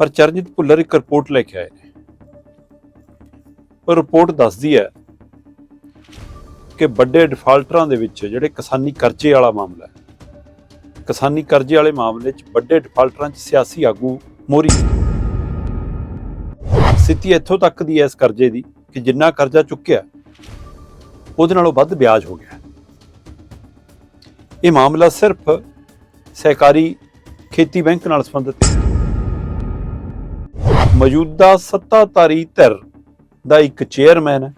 ਪਰ ਚਰਨਜੀਤ ਭੁੱਲਰ ਇੱਕ ਰਿਪੋਰਟ ਲੈ ਕੇ ਆਏ ਨੇ। ਉਹ ਰਿਪੋਰਟ ਦੱਸਦੀ ਹੈ ਕਿ ਵੱਡੇ ਡਿਫਾਲਟਰਾਂ ਦੇ ਵਿੱਚ ਜਿਹੜੇ ਕਿਸਾਨੀ ਕਰਜ਼ੇ ਵਾਲਾ ਮਾਮਲਾ ਹੈ, ਕਿਸਾਨੀ ਕਰਜ਼ੇ ਵਾਲੇ ਮਾਮਲੇ 'ਚ ਵੱਡੇ ਡਿਫਾਲਟਰਾਂ 'ਚ ਸਿਆਸੀ ਆਗੂ ਮੋਰੀ ਸਥਿਤੀ ਇੱਥੋਂ ਤੱਕ ਦੀ ਹੈ ਇਸ ਕਰਜ਼ੇ ਦੀ ਕਿ ਜਿੰਨਾ ਕਰਜ਼ਾ ਚੁੱਕਿਆ, ਉਹਦੇ ਨਾਲੋਂ ਵੱਧ ਵਿਆਜ ਹੋ ਗਿਆ। ਇਹ ਮਾਮਲਾ ਸਿਰਫ ਸਹਿਕਾਰੀ ਖੇਤੀ ਬੈਂਕ ਨਾਲ ਸੰਬੰਧਿਤ ਹੈ। ਮੌਜੂਦਾ ਸੱਤਾਧਾਰੀ ਧਿਰ ਦਾ ਇੱਕ ਚੇਅਰਮੈਨ ਹੈ।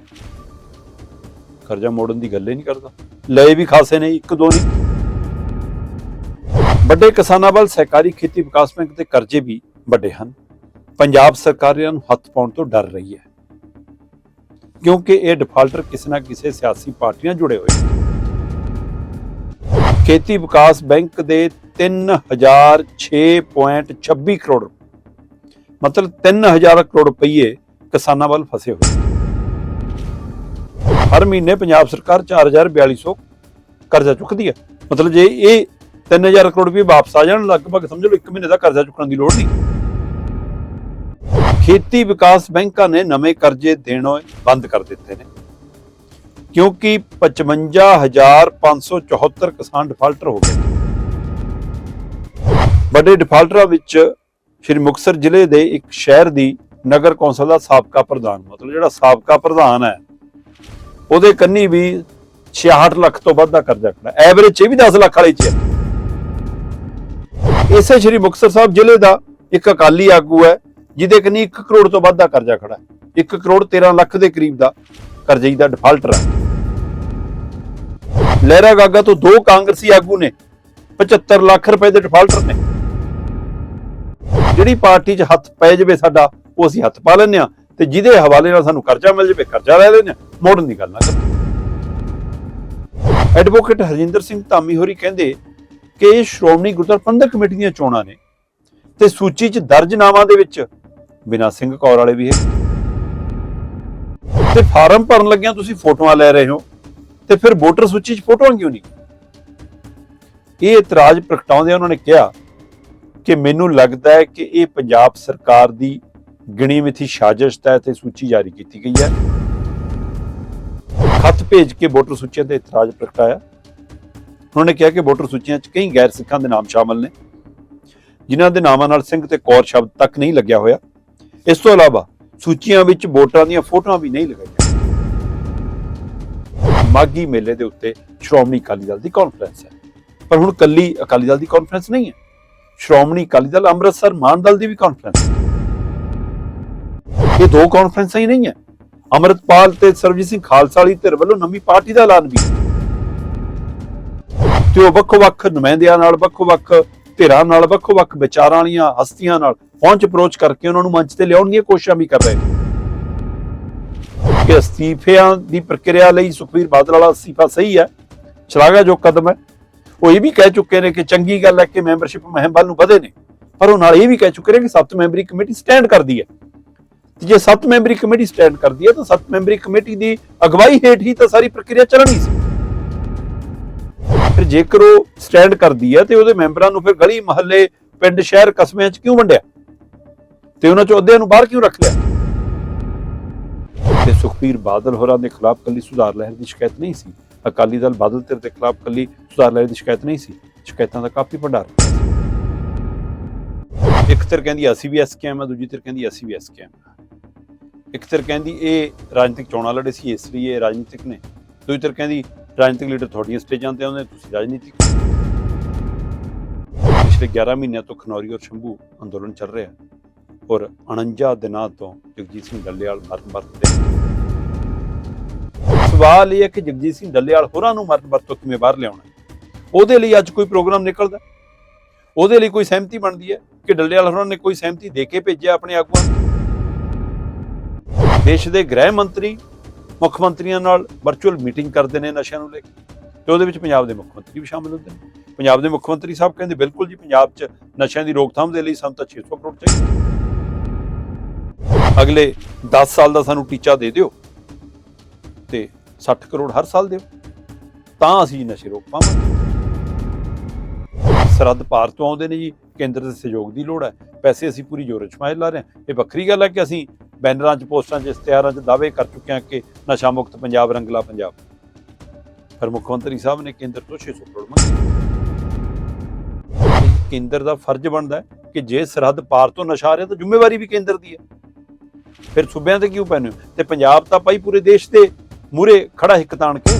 ਕਰਜ਼ਾ ਮੋੜਨ ਦੀ ਗੱਲ ਹੀ ਨਹੀਂ ਕਰਦਾ। ਲਏ ਵੀ ਖਾਸੇ ਨੇ ਇੱਕ ਦੋ ਨਹੀਂ। ਵੱਡੇ ਕਿਸਾਨਾਂ ਵੱਲ ਸਹਿਕਾਰੀ ਖੇਤੀ ਵਿਕਾਸ ਬੈਂਕ ਦੇ ਕਰਜ਼ੇ ਵੀ ਵੱਡੇ ਹਨ। ਪੰਜਾਬ ਸਰਕਾਰ ਇਹਨਾਂ ਨੂੰ ਹੱਥ ਪਾਉਣ ਤੋਂ ਡਰ ਰਹੀ ਹੈ। ਕਿਉਂਕਿ ਇਹ ਡਿਫਾਲਟਰ ਕਿਸੇ ਨਾ ਕਿਸੇ ਸਿਆਸੀ ਪਾਰਟੀ ਨਾਲ ਜੁੜੇ ਹੋਏ ਹਨ ਖੇਤੀ ਵਿਕਾਸ ਬੈਂਕ ਦੇ 3006.26 ਕਰੋੜ ਮਤਲਬ 3000 ਕਰੋੜ ਰੁਪਏ ਕਿਸਾਨਾਂ ਵੱਲ ਫਸੇ ਹੋਏ। ਹਰ ਮਹੀਨੇ ਪੰਜਾਬ ਸਰਕਾਰ 4400 ਕਰਜ਼ਾ ਚੁੱਕਦੀ ਹੈ। ਮਤਲਬ ਜੇ ਇਹ 3000 ਕਰੋੜ ਰੁਪਏ ਵਾਪਸ ਆ ਜਾਣ, ਲਗਭਗ ਸਮਝ ਲਓ 1 ਮਹੀਨੇ ਦਾ ਕਰਜ਼ਾ ਚੁੱਕਣ ਦੀ ਲੋੜ ਨਹੀਂ। ਖੇਤੀ ਵਿਕਾਸ ਬੈਂਕਾਂ ਨੇ ਨਵੇਂ ਕਰਜ਼ੇ ਦੇਣੇ ਬੰਦ ਕਰ ਦਿੱਤੇ ਨੇ। ਕਿਉਂਕਿ 55574 ਕਿਸਾਨ ਡਿਫਾਲਟਰ ਹੋ ਗਏ ਵੱਡੇ ਡਿਫਾਲਟਰਾਂ ਵਿੱਚ ਸ਼੍ਰੀ ਮੁਕਤਸਰ ਜ਼ਿਲ੍ਹੇ ਦੇ ਇੱਕ ਸ਼ਹਿਰ ਦੀ ਨਗਰ ਕੌਂਸਲ ਦਾ ਸਾਬਕਾ ਪ੍ਰਧਾਨ, ਮਤਲਬ ਜਿਹੜਾ ਸਾਬਕਾ ਪ੍ਰਧਾਨ ਹੈ, ਉਹਦੇ ਕੰਨੀ ਵੀ 66 ਲੱਖ ਤੋਂ ਵੱਧ ਦਾ ਕਰਜ਼ਾ ਖੜਾ ਐਵਰੇਜ ਇਹ ਵੀ 10 ਲੱਖ ਵਾਲੇ ਚ ਹੈ। ਇਸੇ ਸ਼੍ਰੀ ਮੁਕਤਸਰ ਸਾਹਿਬ ਜ਼ਿਲ੍ਹੇ ਦਾ ਇੱਕ ਅਕਾਲੀ ਆਗੂ ਹੈ, ਜਿਹਦੇ ਕੰਨੀ 1 ਕਰੋੜ ਤੋਂ ਵੱਧ ਦਾ ਕਰਜ਼ਾ ਖੜਾ ਹੈ। 1 ਕਰੋੜ 13 ਲੱਖ ਦੇ ਕਰੀਬ ਦਾ ਕਰਜ਼ੇ ਦਾ ਡਿਫਾਲਟਰ ਹੈ। ਲਹਿਰਾ ਗਾਗਾ ਤੋਂ ਦੋ ਕਾਂਗਰਸੀ ਆਗੂ ਨੇ 75 ਲੱਖ ਰੁਪਏ ਦੇ ਡਿਫਾਲਟਰ ਨੇ। ਜਿਹੜੀ ਪਾਰਟੀ 'ਚ ਹੱਥ ਪੈ ਜਾਵੇ ਸਾਡਾ, ਉਹ ਅਸੀਂ ਹੱਥ ਪਾ ਲੈਂਦੇ ਆ ਤੇ ਜਿਹਦੇ ਹਵਾਲੇ ਨਾਲ ਸਾਨੂੰ ਕਰਜ਼ਾ ਮਿਲ ਜਾਵੇ, ਕਰਜ਼ਾ ਲੈ ਲੈਂਦੇ ਆ ਮੋੜਨ ਦੀ ਗੱਲ ਨਾ ਕਰੋ ਐਡਵੋਕੇਟ ਹਰਜਿੰਦਰ ਸਿੰਘ ਧਾਮੀ ਹੋਰੀ ਕਹਿੰਦੇ ਕਿ ਇਹ ਸ਼੍ਰੋਮਣੀ ਗੁਰਦੁਆਰਾ ਪ੍ਰਬੰਧਕ ਕਮੇਟੀ ਦੀਆਂ ਚੋਣਾਂ ਨੇ ਤੇ ਸੂਚੀ 'ਚ ਦਰਜ ਨਾਵਾਂ ਦੇ ਵਿੱਚ ਬਿਨਾ ਸਿੰਘ ਕੌਰ ਵਾਲੇ ਵੀ ਹੈ। ਤੇ ਫਾਰਮ ਭਰਨ ਲੱਗਿਆਂ ਤੁਸੀਂ ਫੋਟੋਆਂ ਲੈ ਰਹੇ ਹੋ ਤੇ ਫਿਰ ਵੋਟਰ ਸੂਚੀ 'ਚ ਫੋਟੋਆਂ ਕਿਉਂ ਨਹੀਂ? ਇਹ ਇਤਰਾਜ਼ ਪ੍ਰਗਟਾਉਂਦੇ ਉਹਨਾਂ ਨੇ ਕਿਹਾ ਕਿ ਮੈਨੂੰ ਲੱਗਦਾ ਹੈ ਕਿ ਇਹ ਪੰਜਾਬ ਸਰਕਾਰ ਦੀ ਗਿਣੀ ਮਿਥੀ ਸਾਜ਼ਿਸ਼ ਤਹਿਤ ਇਹ ਸੂਚੀ ਜਾਰੀ ਕੀਤੀ ਗਈ ਹੈ। ਖੱਤ ਭੇਜ ਕੇ ਵੋਟਰ ਸੂਚੀਆਂ ਤੇ ਇਤਰਾਜ਼ ਪ੍ਰਗਟਾਇਆ। ਉਹਨਾਂ ਨੇ ਕਿਹਾ ਕਿ ਵੋਟਰ ਸੂਚੀਆਂ 'ਚ ਕਈ ਗੈਰ ਸਿੱਖਾਂ ਦੇ ਨਾਮ ਸ਼ਾਮਲ ਨੇ, ਜਿਨ੍ਹਾਂ ਦੇ ਨਾਮਾਂ ਨਾਲ ਸਿੰਘ ਤੇ ਕੌਰ ਸ਼ਬਦ ਤੱਕ ਨਹੀਂ ਲੱਗਿਆ ਹੋਇਆ। ਇਸ ਤੋਂ ਇਲਾਵਾ ਸੂਚੀਆਂ ਵਿੱਚ ਵੋਟਰਾਂ ਦੀਆਂ ਫੋਟੋਆਂ ਵੀ ਨਹੀਂ ਲਗਾਈਆਂ। ਮਾਗੀ ਮੇਲੇ ਦੇ ਉੱਤੇ ਸ਼੍ਰੋਮਣੀ ਅਕਾਲੀ ਦਲ ਦੀ ਕਾਨਫਰੰਸ ਹੈ। ਪਰ ਹੁਣ ਕੱਲੀ ਅਕਾਲੀ ਦਲ ਦੀ ਕਾਨਫਰੰਸ ਨਹੀਂ ਹੈ। ਸ਼੍ਰੋਮਣੀ ਅਕਾਲੀ ਦਲ ਅੰਮ੍ਰਿਤਸਰ ਮਾਨ ਦਲ ਦੀ ਵੀ ਕਾਨਫਰੰਸ ਇਹ ਦੋ ਕਾਨਫਰੰਸਾਂ ਹੀ ਨਹੀਂ ਹੈ। ਅਮਰਤਪਾਲ ਤੇ ਸਰਬਜੀਤ ਸਿੰਘ ਖਾਲਸਾ ਵਾਲੀ ਧਿਰ ਵੱਲੋਂ ਨਵੀਂ ਪਾਰਟੀ ਦਾ ਐਲਾਨ ਵੀ। ਤੇ ਉਹ ਵੱਖੋ-ਵੱਖ ਨੁਮਾਇੰਦਿਆਂ ਨਾਲ, ਵੱਖੋ-ਵੱਖ ਧਿਰਾਂ ਨਾਲ, ਵੱਖੋ-ਵੱਖ ਵਿਚਾਰਾਂ ਵਾਲੀਆਂ ਹਸਤੀਆਂ ਨਾਲ ਪਹੁੰਚ ਅਪਰੋਚ ਕਰਕੇ ਉਹਨਾਂ ਨੂੰ ਮੰਚ ਤੇ ਲਿਆਉਣ ਦੀਆਂ ਕੋਸ਼ਿਸ਼ਾਂ ਵੀ ਕਰ ਰਹੇ ਨੇ। ਕਿ ਅਸਤੀਫਿਆਂ ਦੀ ਪ੍ਰਕਿਰਿਆ ਲਈ ਸੁਖਵੀਰ ਬਾਦਲ ਵਾਲਾ ਅਸਤੀਫਾ ਸਹੀ ਹੈ। ਸ਼ਲਾਘਾ ਜੋ ਕਦਮ ਹੈ। ਉਹ ਇਹ ਵੀ ਕਹਿ ਚੁੱਕੇ ਨੇ ਕਿ ਚੰਗੀ ਗੱਲ ਹੈ ਕਿ ਮੈਂਬਰਸ਼ਿਪ ਮੁਹਿੰਮ ਵੱਲ ਨੂੰ ਵਧੇ ਨੇ, ਪਰ ਉਹ ਨਾਲ ਇਹ ਵੀ ਕਹਿ ਚੁੱਕੇ ਨੇ ਕਿ ਸੱਤ ਮੈਂਬਰੀ ਕਮੇਟੀ ਸਟੈਂਡ ਕਰਦੀ ਹੈ। ਤੇ ਜੇ ਸੱਤ ਮੈਂਬਰੀ ਕਮੇਟੀ ਸਟੈਂਡ ਕਰਦੀ ਹੈ, ਤਾਂ ਸੱਤ ਮੈਂਬਰੀ ਕਮੇਟੀ ਦੀ ਅਗਵਾਈ ਹੇਠ ਹੀ ਤਾਂ ਸਾਰੀ ਪ੍ਰਕਿਰਿਆ ਚੱਲਣੀ ਸੀ। ਫਿਰ ਜੇਕਰ ਉਹ ਸਟੈਂਡ ਕਰਦੀ ਹੈ, ਤੇ ਉਹਦੇ ਮੈਂਬਰਾਂ ਨੂੰ ਫਿਰ ਗਲੀ, ਮਹੱਲੇ, ਪਿੰਡ, ਸ਼ਹਿਰ ਕਸਬਿਆਂ 'ਚ ਕਿਉਂ ਵੰਡਿਆ? ਤੇ ਉਹਨਾਂ ਚ ਅਹੁਦਿਆਂ ਨੂੰ ਬਾਹਰ ਕਿਉਂ ਰੱਖ ਲਿਆ? ਤੇ ਸੁਖਬੀਰ ਬਾਦਲ ਹੋਰਾਂ ਦੇ ਖਿਲਾਫ ਕੱਲੀ ਸੁਧਾਰ ਲਹਿਰ ਦੀ ਸ਼ਿਕਾਇਤ ਨਹੀਂ ਸੀ। ਅਕਾਲੀ ਦਲ ਬਾਦਲ ਧਿਰ ਦੇ ਖਿਲਾਫ ਕੱਲੀ ਸੁਧਾਰ ਲਹਿਰ ਦੀ ਸ਼ਿਕਾਇਤ ਨਹੀਂ ਸੀ। ਸ਼ਿਕਾਇਤਾਂ ਦਾ ਕਾਫੀ ਭੰਡਾਰ। ਇੱਕ ਧਿਰ ਕਹਿੰਦੀ, ਅਸੀਂ ਵੀ ਐਸਕੇਐਮ ਆ। ਦੂਜੀ ਧਿਰ ਕਹਿੰਦੀ, ਅਸੀਂ ਵੀ ਐਸਕੇਐਮ ਆ। ਇੱਕ ਧਿਰ ਕਹਿੰਦੀ, ਇਹ ਰਾਜਨੀਤਿਕ ਚੋਣਾਂ ਲੜੇ ਸੀ, ਇਸ ਲਈ ਇਹ ਰਾਜਨੀਤਿਕ ਨੇ। ਦੂਜੀ ਧਿਰ ਕਹਿੰਦੀ, ਰਾਜਨੀਤਿਕ ਲੀਡਰ ਤੁਹਾਡੀਆਂ ਸਟੇਜਾਂ ਤੇ ਆਉਂਦੇ, ਤੁਸੀਂ ਰਾਜਨੀਤਿਕ ਪਿਛਲੇ 11 ਮਹੀਨਿਆਂ ਤੋਂ ਖਨੌਰੀ ਔਰ ਸ਼ੰਭੂ ਅੰਦੋਲਨ ਚੱਲ ਰਿਹਾ ਔਰ 49 ਦਿਨਾਂ ਤੋਂ ਜਗਜੀਤ ਸਿੰਘ ਡੱਲੇਵਾਲ ਮਰਨ ਵਰਤਦੇ ਸਵਾਲ ਇਹ ਹੈ ਕਿ ਜਗਜੀਤ ਸਿੰਘ ਡੱਲੇਵਾਲ ਹੋਰਾਂ ਨੂੰ ਮਰਨ ਵਰਤੋਂ ਕਿਵੇਂ ਬਾਹਰ ਲਿਆਉਣਾ ਉਹਦੇ ਲਈ ਅੱਜ ਕੋਈ ਪ੍ਰੋਗਰਾਮ ਨਿਕਲਦਾ ਉਹਦੇ ਲਈ ਕੋਈ ਸਹਿਮਤੀ ਬਣਦੀ ਹੈ ਕਿ ਡੱਲੇਵਾਲ ਹੋਰਾਂ ਨੇ ਕੋਈ ਸਹਿਮਤੀ ਦੇ ਕੇ ਭੇਜਿਆ ਆਪਣੇ ਆਗੂਆਂ ਨੂੰ? ਦੇਸ਼ ਦੇ ਗ੍ਰਹਿ ਮੰਤਰੀ, ਮੁੱਖ ਮੰਤਰੀਆਂ ਨਾਲ ਵਰਚੁਅਲ ਮੀਟਿੰਗ ਕਰਦੇ ਨੇ ਨਸ਼ਿਆਂ ਨੂੰ ਲੈ ਕੇ ਤੇ ਉਹਦੇ ਵਿੱਚ ਪੰਜਾਬ ਦੇ ਮੁੱਖ ਮੰਤਰੀ ਵੀ ਸ਼ਾਮਿਲ ਹੁੰਦੇ ਨੇ। ਪੰਜਾਬ ਦੇ ਮੁੱਖ ਮੰਤਰੀ ਸਾਹਿਬ ਕਹਿੰਦੇ ਬਿਲਕੁਲ ਜੀ, ਪੰਜਾਬ 'ਚ ਨਸ਼ਿਆਂ ਦੀ ਰੋਕਥਾਮ ਦੇ ਲਈ ਸਾਨੂੰ ਤਾਂ 600 ਕਰੋੜ ਚਾਹੀਦਾ ਅਗਲੇ 10 ਸਾਲ ਦਾ ਸਾਨੂੰ ਟੀਚਾ ਦੇ ਦਿਓ ਤੇ 60 ਕਰੋੜ ਹਰ ਸਾਲ ਦਿਓ। ਤਾਂ ਅਸੀਂ ਨਸ਼ੇ ਰੋਕ ਪਾਵਾਂਗੇ। ਸਰਹੱਦ ਪਾਰ ਤੋਂ ਆਉਂਦੇ ਨੇ ਜੀ, ਕੇਂਦਰ ਦੇ ਸਹਿਯੋਗ ਦੀ ਲੋੜ ਹੈ। ਪੈਸੇ ਅਸੀਂ ਪੂਰੀ ਜ਼ੋਰ ਅਜਮਾਇਸ਼ ਲਾ ਰਹੇ ਹਾਂ। ਇਹ ਵੱਖਰੀ ਗੱਲ ਹੈ ਕਿ ਅਸੀਂ ਬੈਨਰਾਂ 'ਚ, ਪੋਸਟਾਂ 'ਚ, ਇਸ਼ਤਿਹਾਰਾਂ 'ਚ ਦਾਅਵੇ ਕਰ ਚੁੱਕੇ ਹਾਂ ਕਿ ਨਸ਼ਾ ਮੁਕਤ ਪੰਜਾਬ ਰੰਗਲਾ ਪੰਜਾਬ। ਪਰ ਮੁੱਖ ਮੰਤਰੀ ਸਾਹਿਬ ਨੇ ਕੇਂਦਰ ਤੋਂ 600 ਕਰੋੜ ਮੰਗੇ। ਕੇਂਦਰ ਦਾ ਫਰਜ਼ ਬਣਦਾ ਕਿ ਜੇ ਸਰਹੱਦ ਪਾਰ ਤੋਂ ਨਸ਼ਾ ਆ ਰਿਹਾ ਤਾਂ ਜ਼ਿੰਮੇਵਾਰੀ ਵੀ ਕੇਂਦਰ ਦੀ ਹੈ। ਫਿਰ ਸੂਬਿਆਂ ਤੇ ਕਿਉਂ ਪੈਣੇ ਹੋ? ਤੇ ਪੰਜਾਬ ਤਾਂ ਭਾਈ ਪੂਰੇ ਦੇਸ਼ ਦੇ ਮੂਰੇ ਖੜਾ ਹਿੱਕ ਤਾਣ ਕੇ।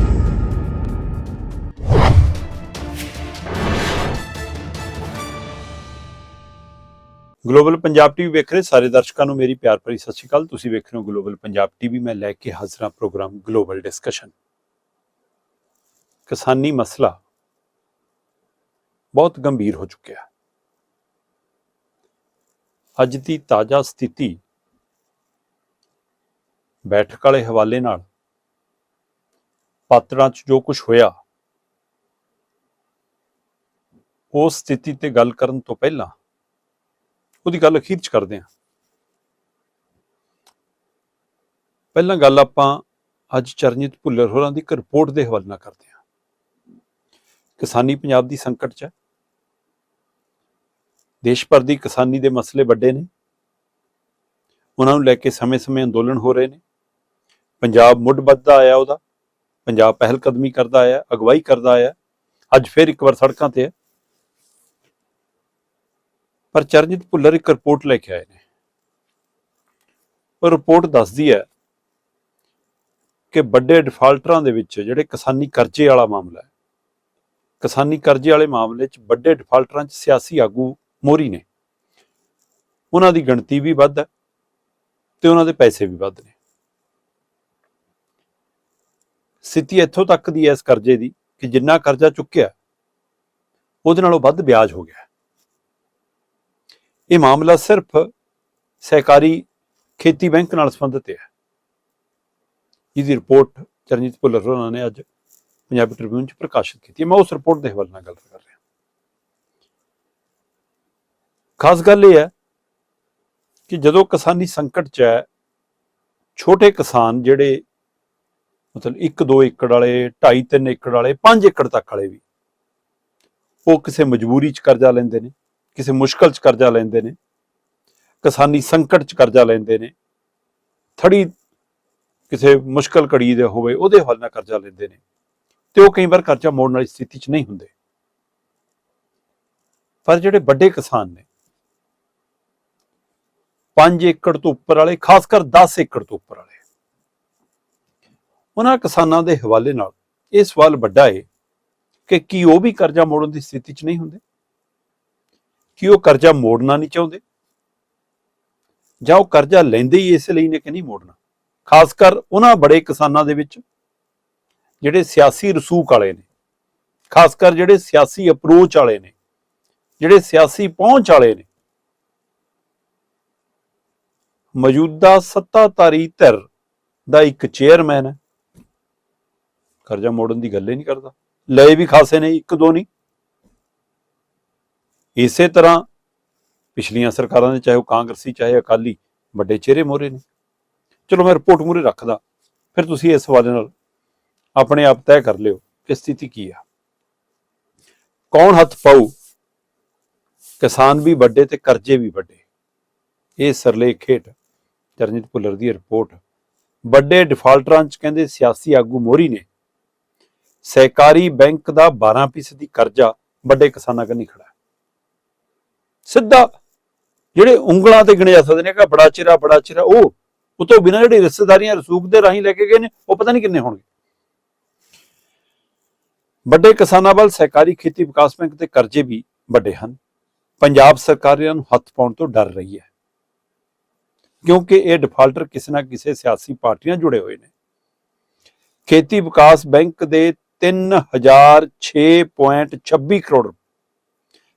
ਗਲੋਬਲ ਪੰਜਾਬ ਟੀਵੀ ਵੇਖ ਰਹੇ ਸਾਰੇ ਦਰਸ਼ਕਾਂ ਨੂੰ ਮੇਰੀ ਪਿਆਰ ਭਰੀ ਸਤਿ ਸ਼੍ਰੀ ਅਕਾਲ। ਤੁਸੀਂ ਵੇਖ ਰਹੇ ਹੋ ਗਲੋਬਲ ਪੰਜਾਬ ਟੀਵੀ। ਮੈਂ ਲੈ ਕੇ ਹਾਜ਼ਰ ਪ੍ਰੋਗਰਾਮ ਗਲੋਬਲ ਡਿਸਕਸ਼ਨ। ਕਿਸਾਨੀ ਮਸਲਾ ਬਹੁਤ ਗੰਭੀਰ ਹੋ ਚੁੱਕਿਆ ਹੈ। ਅੱਜ ਦੀ ਤਾਜ਼ਾ ਸਥਿਤੀ ਬੈਠਕ ਵਾਲੇ ਹਵਾਲੇ ਨਾਲ ਪਾਤੜਾਂ 'ਚ ਜੋ ਕੁਝ ਹੋਇਆ ਉਸ ਸਥਿਤੀ ਤੇ ਗੱਲ ਕਰਨ ਤੋਂ ਪਹਿਲਾਂ ਉਹਦੀ ਗੱਲ ਅਖੀਰ 'ਚ ਕਰਦੇ ਹਾਂ। ਪਹਿਲਾਂ ਗੱਲ ਆਪਾਂ ਅੱਜ ਚਰਨਜੀਤ ਭੁੱਲਰ ਹੋਰਾਂ ਦੀ ਇੱਕ ਰਿਪੋਰਟ ਦੇ ਹਵਾਲੇ ਨਾਲ ਕਰਦੇ ਹਾਂ। ਕਿਸਾਨੀ ਪੰਜਾਬ ਦੀ ਸੰਕਟ 'ਚ ਹੈ। ਦੇਸ਼ ਭਰ ਦੀ ਕਿਸਾਨੀ ਦੇ ਮਸਲੇ ਵੱਡੇ ਨੇ। ਉਹਨਾਂ ਨੂੰ ਲੈ ਕੇ ਸਮੇਂ-ਸਮੇਂ ਅੰਦੋਲਨ ਹੋ ਰਹੇ ਨੇ। ਪੰਜਾਬ ਮੁੱਢ ਵੱਧਦਾ ਆਇਆ ਉਹਦਾ। ਪੰਜਾਬ ਪਹਿਲ ਕਦਮੀ ਕਰਦਾ ਆਇਆ, ਅਗਵਾਈ ਕਰਦਾ ਆਇਆ, ਅੱਜ ਫਿਰ ਇੱਕ ਵਾਰ ਸੜਕਾਂ ਤੇ ਹੈ। ਪਰ ਚਰਨਜੀਤ ਭੁੱਲਰ ਇੱਕ ਰਿਪੋਰਟ ਲੈ ਕੇ ਆਏ ਨੇ। ਉਹ ਰਿਪੋਰਟ ਦੱਸਦੀ ਹੈ ਕਿ ਵੱਡੇ ਡਿਫਾਲਟਰਾਂ ਦੇ ਵਿੱਚ ਜਿਹੜੇ ਕਿਸਾਨੀ ਕਰਜ਼ੇ ਵਾਲਾ ਮਾਮਲਾ ਹੈ, ਕਿਸਾਨੀ ਕਰਜ਼ੇ ਵਾਲੇ ਮਾਮਲੇ 'ਚ ਵੱਡੇ ਡਿਫਾਲਟਰਾਂ 'ਚ ਸਿਆਸੀ ਆਗੂ ਮੋਰੀ ਨੇ। ਉਹਨਾਂ ਦੀ ਗਿਣਤੀ ਵੀ ਵੱਧ ਹੈ ਤੇ ਉਹਨਾਂ ਦੇ ਪੈਸੇ ਵੀ ਵੱਧ ਨੇ। ਸਥਿਤੀ ਇੱਥੋਂ ਤੱਕ ਦੀ ਹੈ ਇਸ ਕਰਜ਼ੇ ਦੀ ਕਿ ਜਿੰਨਾ ਕਰਜ਼ਾ ਚੁੱਕਿਆ, ਉਹਦੇ ਨਾਲੋਂ ਵੱਧ ਵਿਆਜ ਹੋ ਗਿਆ। ਇਹ ਮਾਮਲਾ ਸਿਰਫ ਸਹਿਕਾਰੀ ਖੇਤੀ ਬੈਂਕ ਨਾਲ ਸੰਬੰਧਿਤ ਹੈ। ਇਹਦੀ ਰਿਪੋਰਟ ਚਰਨਜੀਤ ਭੁੱਲਰ ਹੋਣਾ ਨੇ ਅੱਜ ਪੰਜਾਬੀ ਟ੍ਰਿਬਿਊਨ 'ਚ ਪ੍ਰਕਾਸ਼ਿਤ ਕੀਤੀ ਹੈ। ਮੈਂ ਉਸ ਰਿਪੋਰਟ ਦੇ ਹਵਾਲੇ ਨਾਲ ਗੱਲ ਕਰ ਰਿਹਾ ਖਾਸ ਗੱਲ ਇਹ ਹੈ ਕਿ ਜਦੋਂ ਕਿਸਾਨੀ ਸੰਕਟ 'ਚ ਹੈ, ਛੋਟੇ ਕਿਸਾਨ ਜਿਹੜੇ ਮਤਲਬ 1-2 ਏਕੜ ਵਾਲੇ 2.5-3 ਏਕੜ ਵਾਲੇ 5 ਏਕੜ ਤੱਕ ਵਾਲੇ ਵੀ। ਉਹ ਕਿਸੇ ਮਜਬੂਰੀ 'ਚ ਕਰਜ਼ਾ ਲੈਂਦੇ ਨੇ, ਕਿਸੇ ਮੁਸ਼ਕਲ 'ਚ ਕਰਜ਼ਾ ਲੈਂਦੇ ਨੇ, ਕਿਸਾਨੀ ਸੰਕਟ 'ਚ ਕਰਜ਼ਾ ਲੈਂਦੇ ਨੇ, ਥੜੀ ਕਿਸੇ ਮੁਸ਼ਕਲ ਘੜੀ ਦੇ ਹੋਵੇ, ਉਹਦੇ ਹੱਲ ਨਾਲ ਕਰਜ਼ਾ ਲੈਂਦੇ ਨੇ। ਤੇ ਉਹ ਕਈ ਵਾਰ ਕਰਜ਼ਾ ਮੋੜਨ ਵਾਲੀ ਸਥਿਤੀ 'ਚ ਨਹੀਂ ਹੁੰਦੇ। ਪਰ ਜਿਹੜੇ ਵੱਡੇ ਕਿਸਾਨ ਨੇ 5 ਏਕੜ ਤੋਂ ਉੱਪਰ ਵਾਲੇ, ਖਾਸ ਕਰ 10 ਏਕੜ ਤੋਂ ਉੱਪਰ ਵਾਲੇ ਉਹਨਾਂ ਕਿਸਾਨਾਂ ਦੇ ਹਵਾਲੇ ਨਾਲ ਇਹ ਸਵਾਲ ਵੱਡਾ ਹੈ ਕਿ ਕੀ ਉਹ ਵੀ ਕਰਜ਼ਾ ਮੋੜਨ ਦੀ ਸਥਿਤੀ 'ਚ ਨਹੀਂ ਹੁੰਦੇ? ਕੀ ਉਹ ਕਰਜ਼ਾ ਮੋੜਨਾ ਨਹੀਂ ਚਾਹੁੰਦੇ? ਜਾਂ ਉਹ ਕਰਜ਼ਾ ਲੈਂਦੇ ਹੀ ਇਸ ਲਈ ਨੇ ਕਿ ਨਹੀਂ ਮੋੜਨਾ? ਖਾਸ ਕਰ ਉਹਨਾਂ ਬੜੇ ਕਿਸਾਨਾਂ ਦੇ ਵਿੱਚ ਜਿਹੜੇ ਸਿਆਸੀ ਰਸੂਖ ਵਾਲੇ ਨੇ, ਖਾਸ ਕਰ ਜਿਹੜੇ ਸਿਆਸੀ ਅਪਰੋਚ ਵਾਲੇ ਨੇ, ਜਿਹੜੇ ਸਿਆਸੀ ਪਹੁੰਚ ਵਾਲੇ ਨੇ। ਮੌਜੂਦਾ ਸੱਤਾਧਾਰੀ ਧਿਰ ਦਾ ਇੱਕ ਚੇਅਰਮੈਨ ਹੈ। ਕਰਜ਼ਾ ਮੋੜਨ ਦੀ ਗੱਲ ਹੀ ਨਹੀਂ ਕਰਦਾ। ਲਏ ਵੀ ਖਾਸੇ ਨੇ, ਇੱਕ ਦੋ ਨਹੀਂ। ਇਸੇ ਤਰ੍ਹਾਂ ਪਿਛਲੀਆਂ ਸਰਕਾਰਾਂ ਦੇ ਚਾਹੇ ਉਹ ਕਾਂਗਰਸੀ, ਚਾਹੇ ਅਕਾਲੀ, ਵੱਡੇ ਚਿਹਰੇ ਮੋਰੇ ਨੇ। ਚਲੋ ਮੈਂ ਰਿਪੋਰਟ ਮੂਰੇ ਰੱਖਦਾ। ਫਿਰ ਤੁਸੀਂ ਇਸ ਹਵਾਲੇ ਨਾਲ ਆਪਣੇ ਆਪ ਤੈਅ ਕਰ ਲਿਓ ਕਿ ਸਥਿਤੀ ਕੀ ਆ। ਕੌਣ ਹੱਥ ਪਾਉ ਕਿਸਾਨ ਵੀ ਵੱਡੇ ਤੇ ਕਰਜ਼ੇ ਵੀ ਵੱਡੇ। ਇਹ ਸਰਲੇਖ ਹੇਠ ਚਰਨਜੀਤ ਭੁੱਲਰ ਦੀ ਰਿਪੋਰਟ। ਵੱਡੇ ਡਿਫਾਲਟਰਾਂ ਚ ਕਹਿੰਦੇ ਸਿਆਸੀ ਆਗੂ ਮੋਰੀ ਨੇ। ਸਹਿਕਾਰੀ ਬੈਂਕ ਦਾ 12% ਕਰਜ਼ਾ ਵੱਡੇ ਕਿਸਾਨਾਂ ਕੰਨੀ ਖੜਾ ਸਿੱਧਾ ਜਿਹੜੇ ਉਂਗਲਾਂ ਤੇ ਗਿਣੇ ਜਾ ਸਕਦੇ ਨੇ ਕਿ ਬੜਾ ਚਿਹਰਾ ਬੜਾ ਚਿਹਰਾ, ਉਹ ਉਹ ਤੋਂ ਬਿਨਾਂ ਜਿਹੜੇ ਰਿਸ਼ਤੇਦਾਰੀਆਂ ਰਸੂਖ ਦੇ ਰਾਹੀਂ ਲੈ ਕੇ ਗਏ ਨੇ, ਉਹ ਪਤਾ ਨਹੀਂ ਕਿੰਨੇ ਹੋਣਗੇ। ਵੱਡੇ ਕਿਸਾਨਾਂ ਵੱਲ ਸਹਿਕਾਰੀ ਖੇਤੀ ਵਿਕਾਸ ਬੈਂਕ ਦੇ ਕਰਜ਼ੇ ਵੀ ਵੱਡੇ ਹਨ। ਪੰਜਾਬ ਸਰਕਾਰ ਇਹਨਾਂ ਨੂੰ ਹੱਥ ਪਾਉਣ ਤੋਂ ਡਰ ਰਹੀ ਹੈ। ਕਿਉਂਕਿ ਇਹ ਡਿਫਾਲਟਰ ਕਿਸੇ ਨਾ ਕਿਸੇ ਸਿਆਸੀ ਪਾਰਟੀ ਨਾਲ ਜੁੜੇ ਹੋਏ ਨੇ। ਖੇਤੀ ਵਿਕਾਸ ਬੈਂਕ ਦੇ 3006.26 ਕਰੋੜ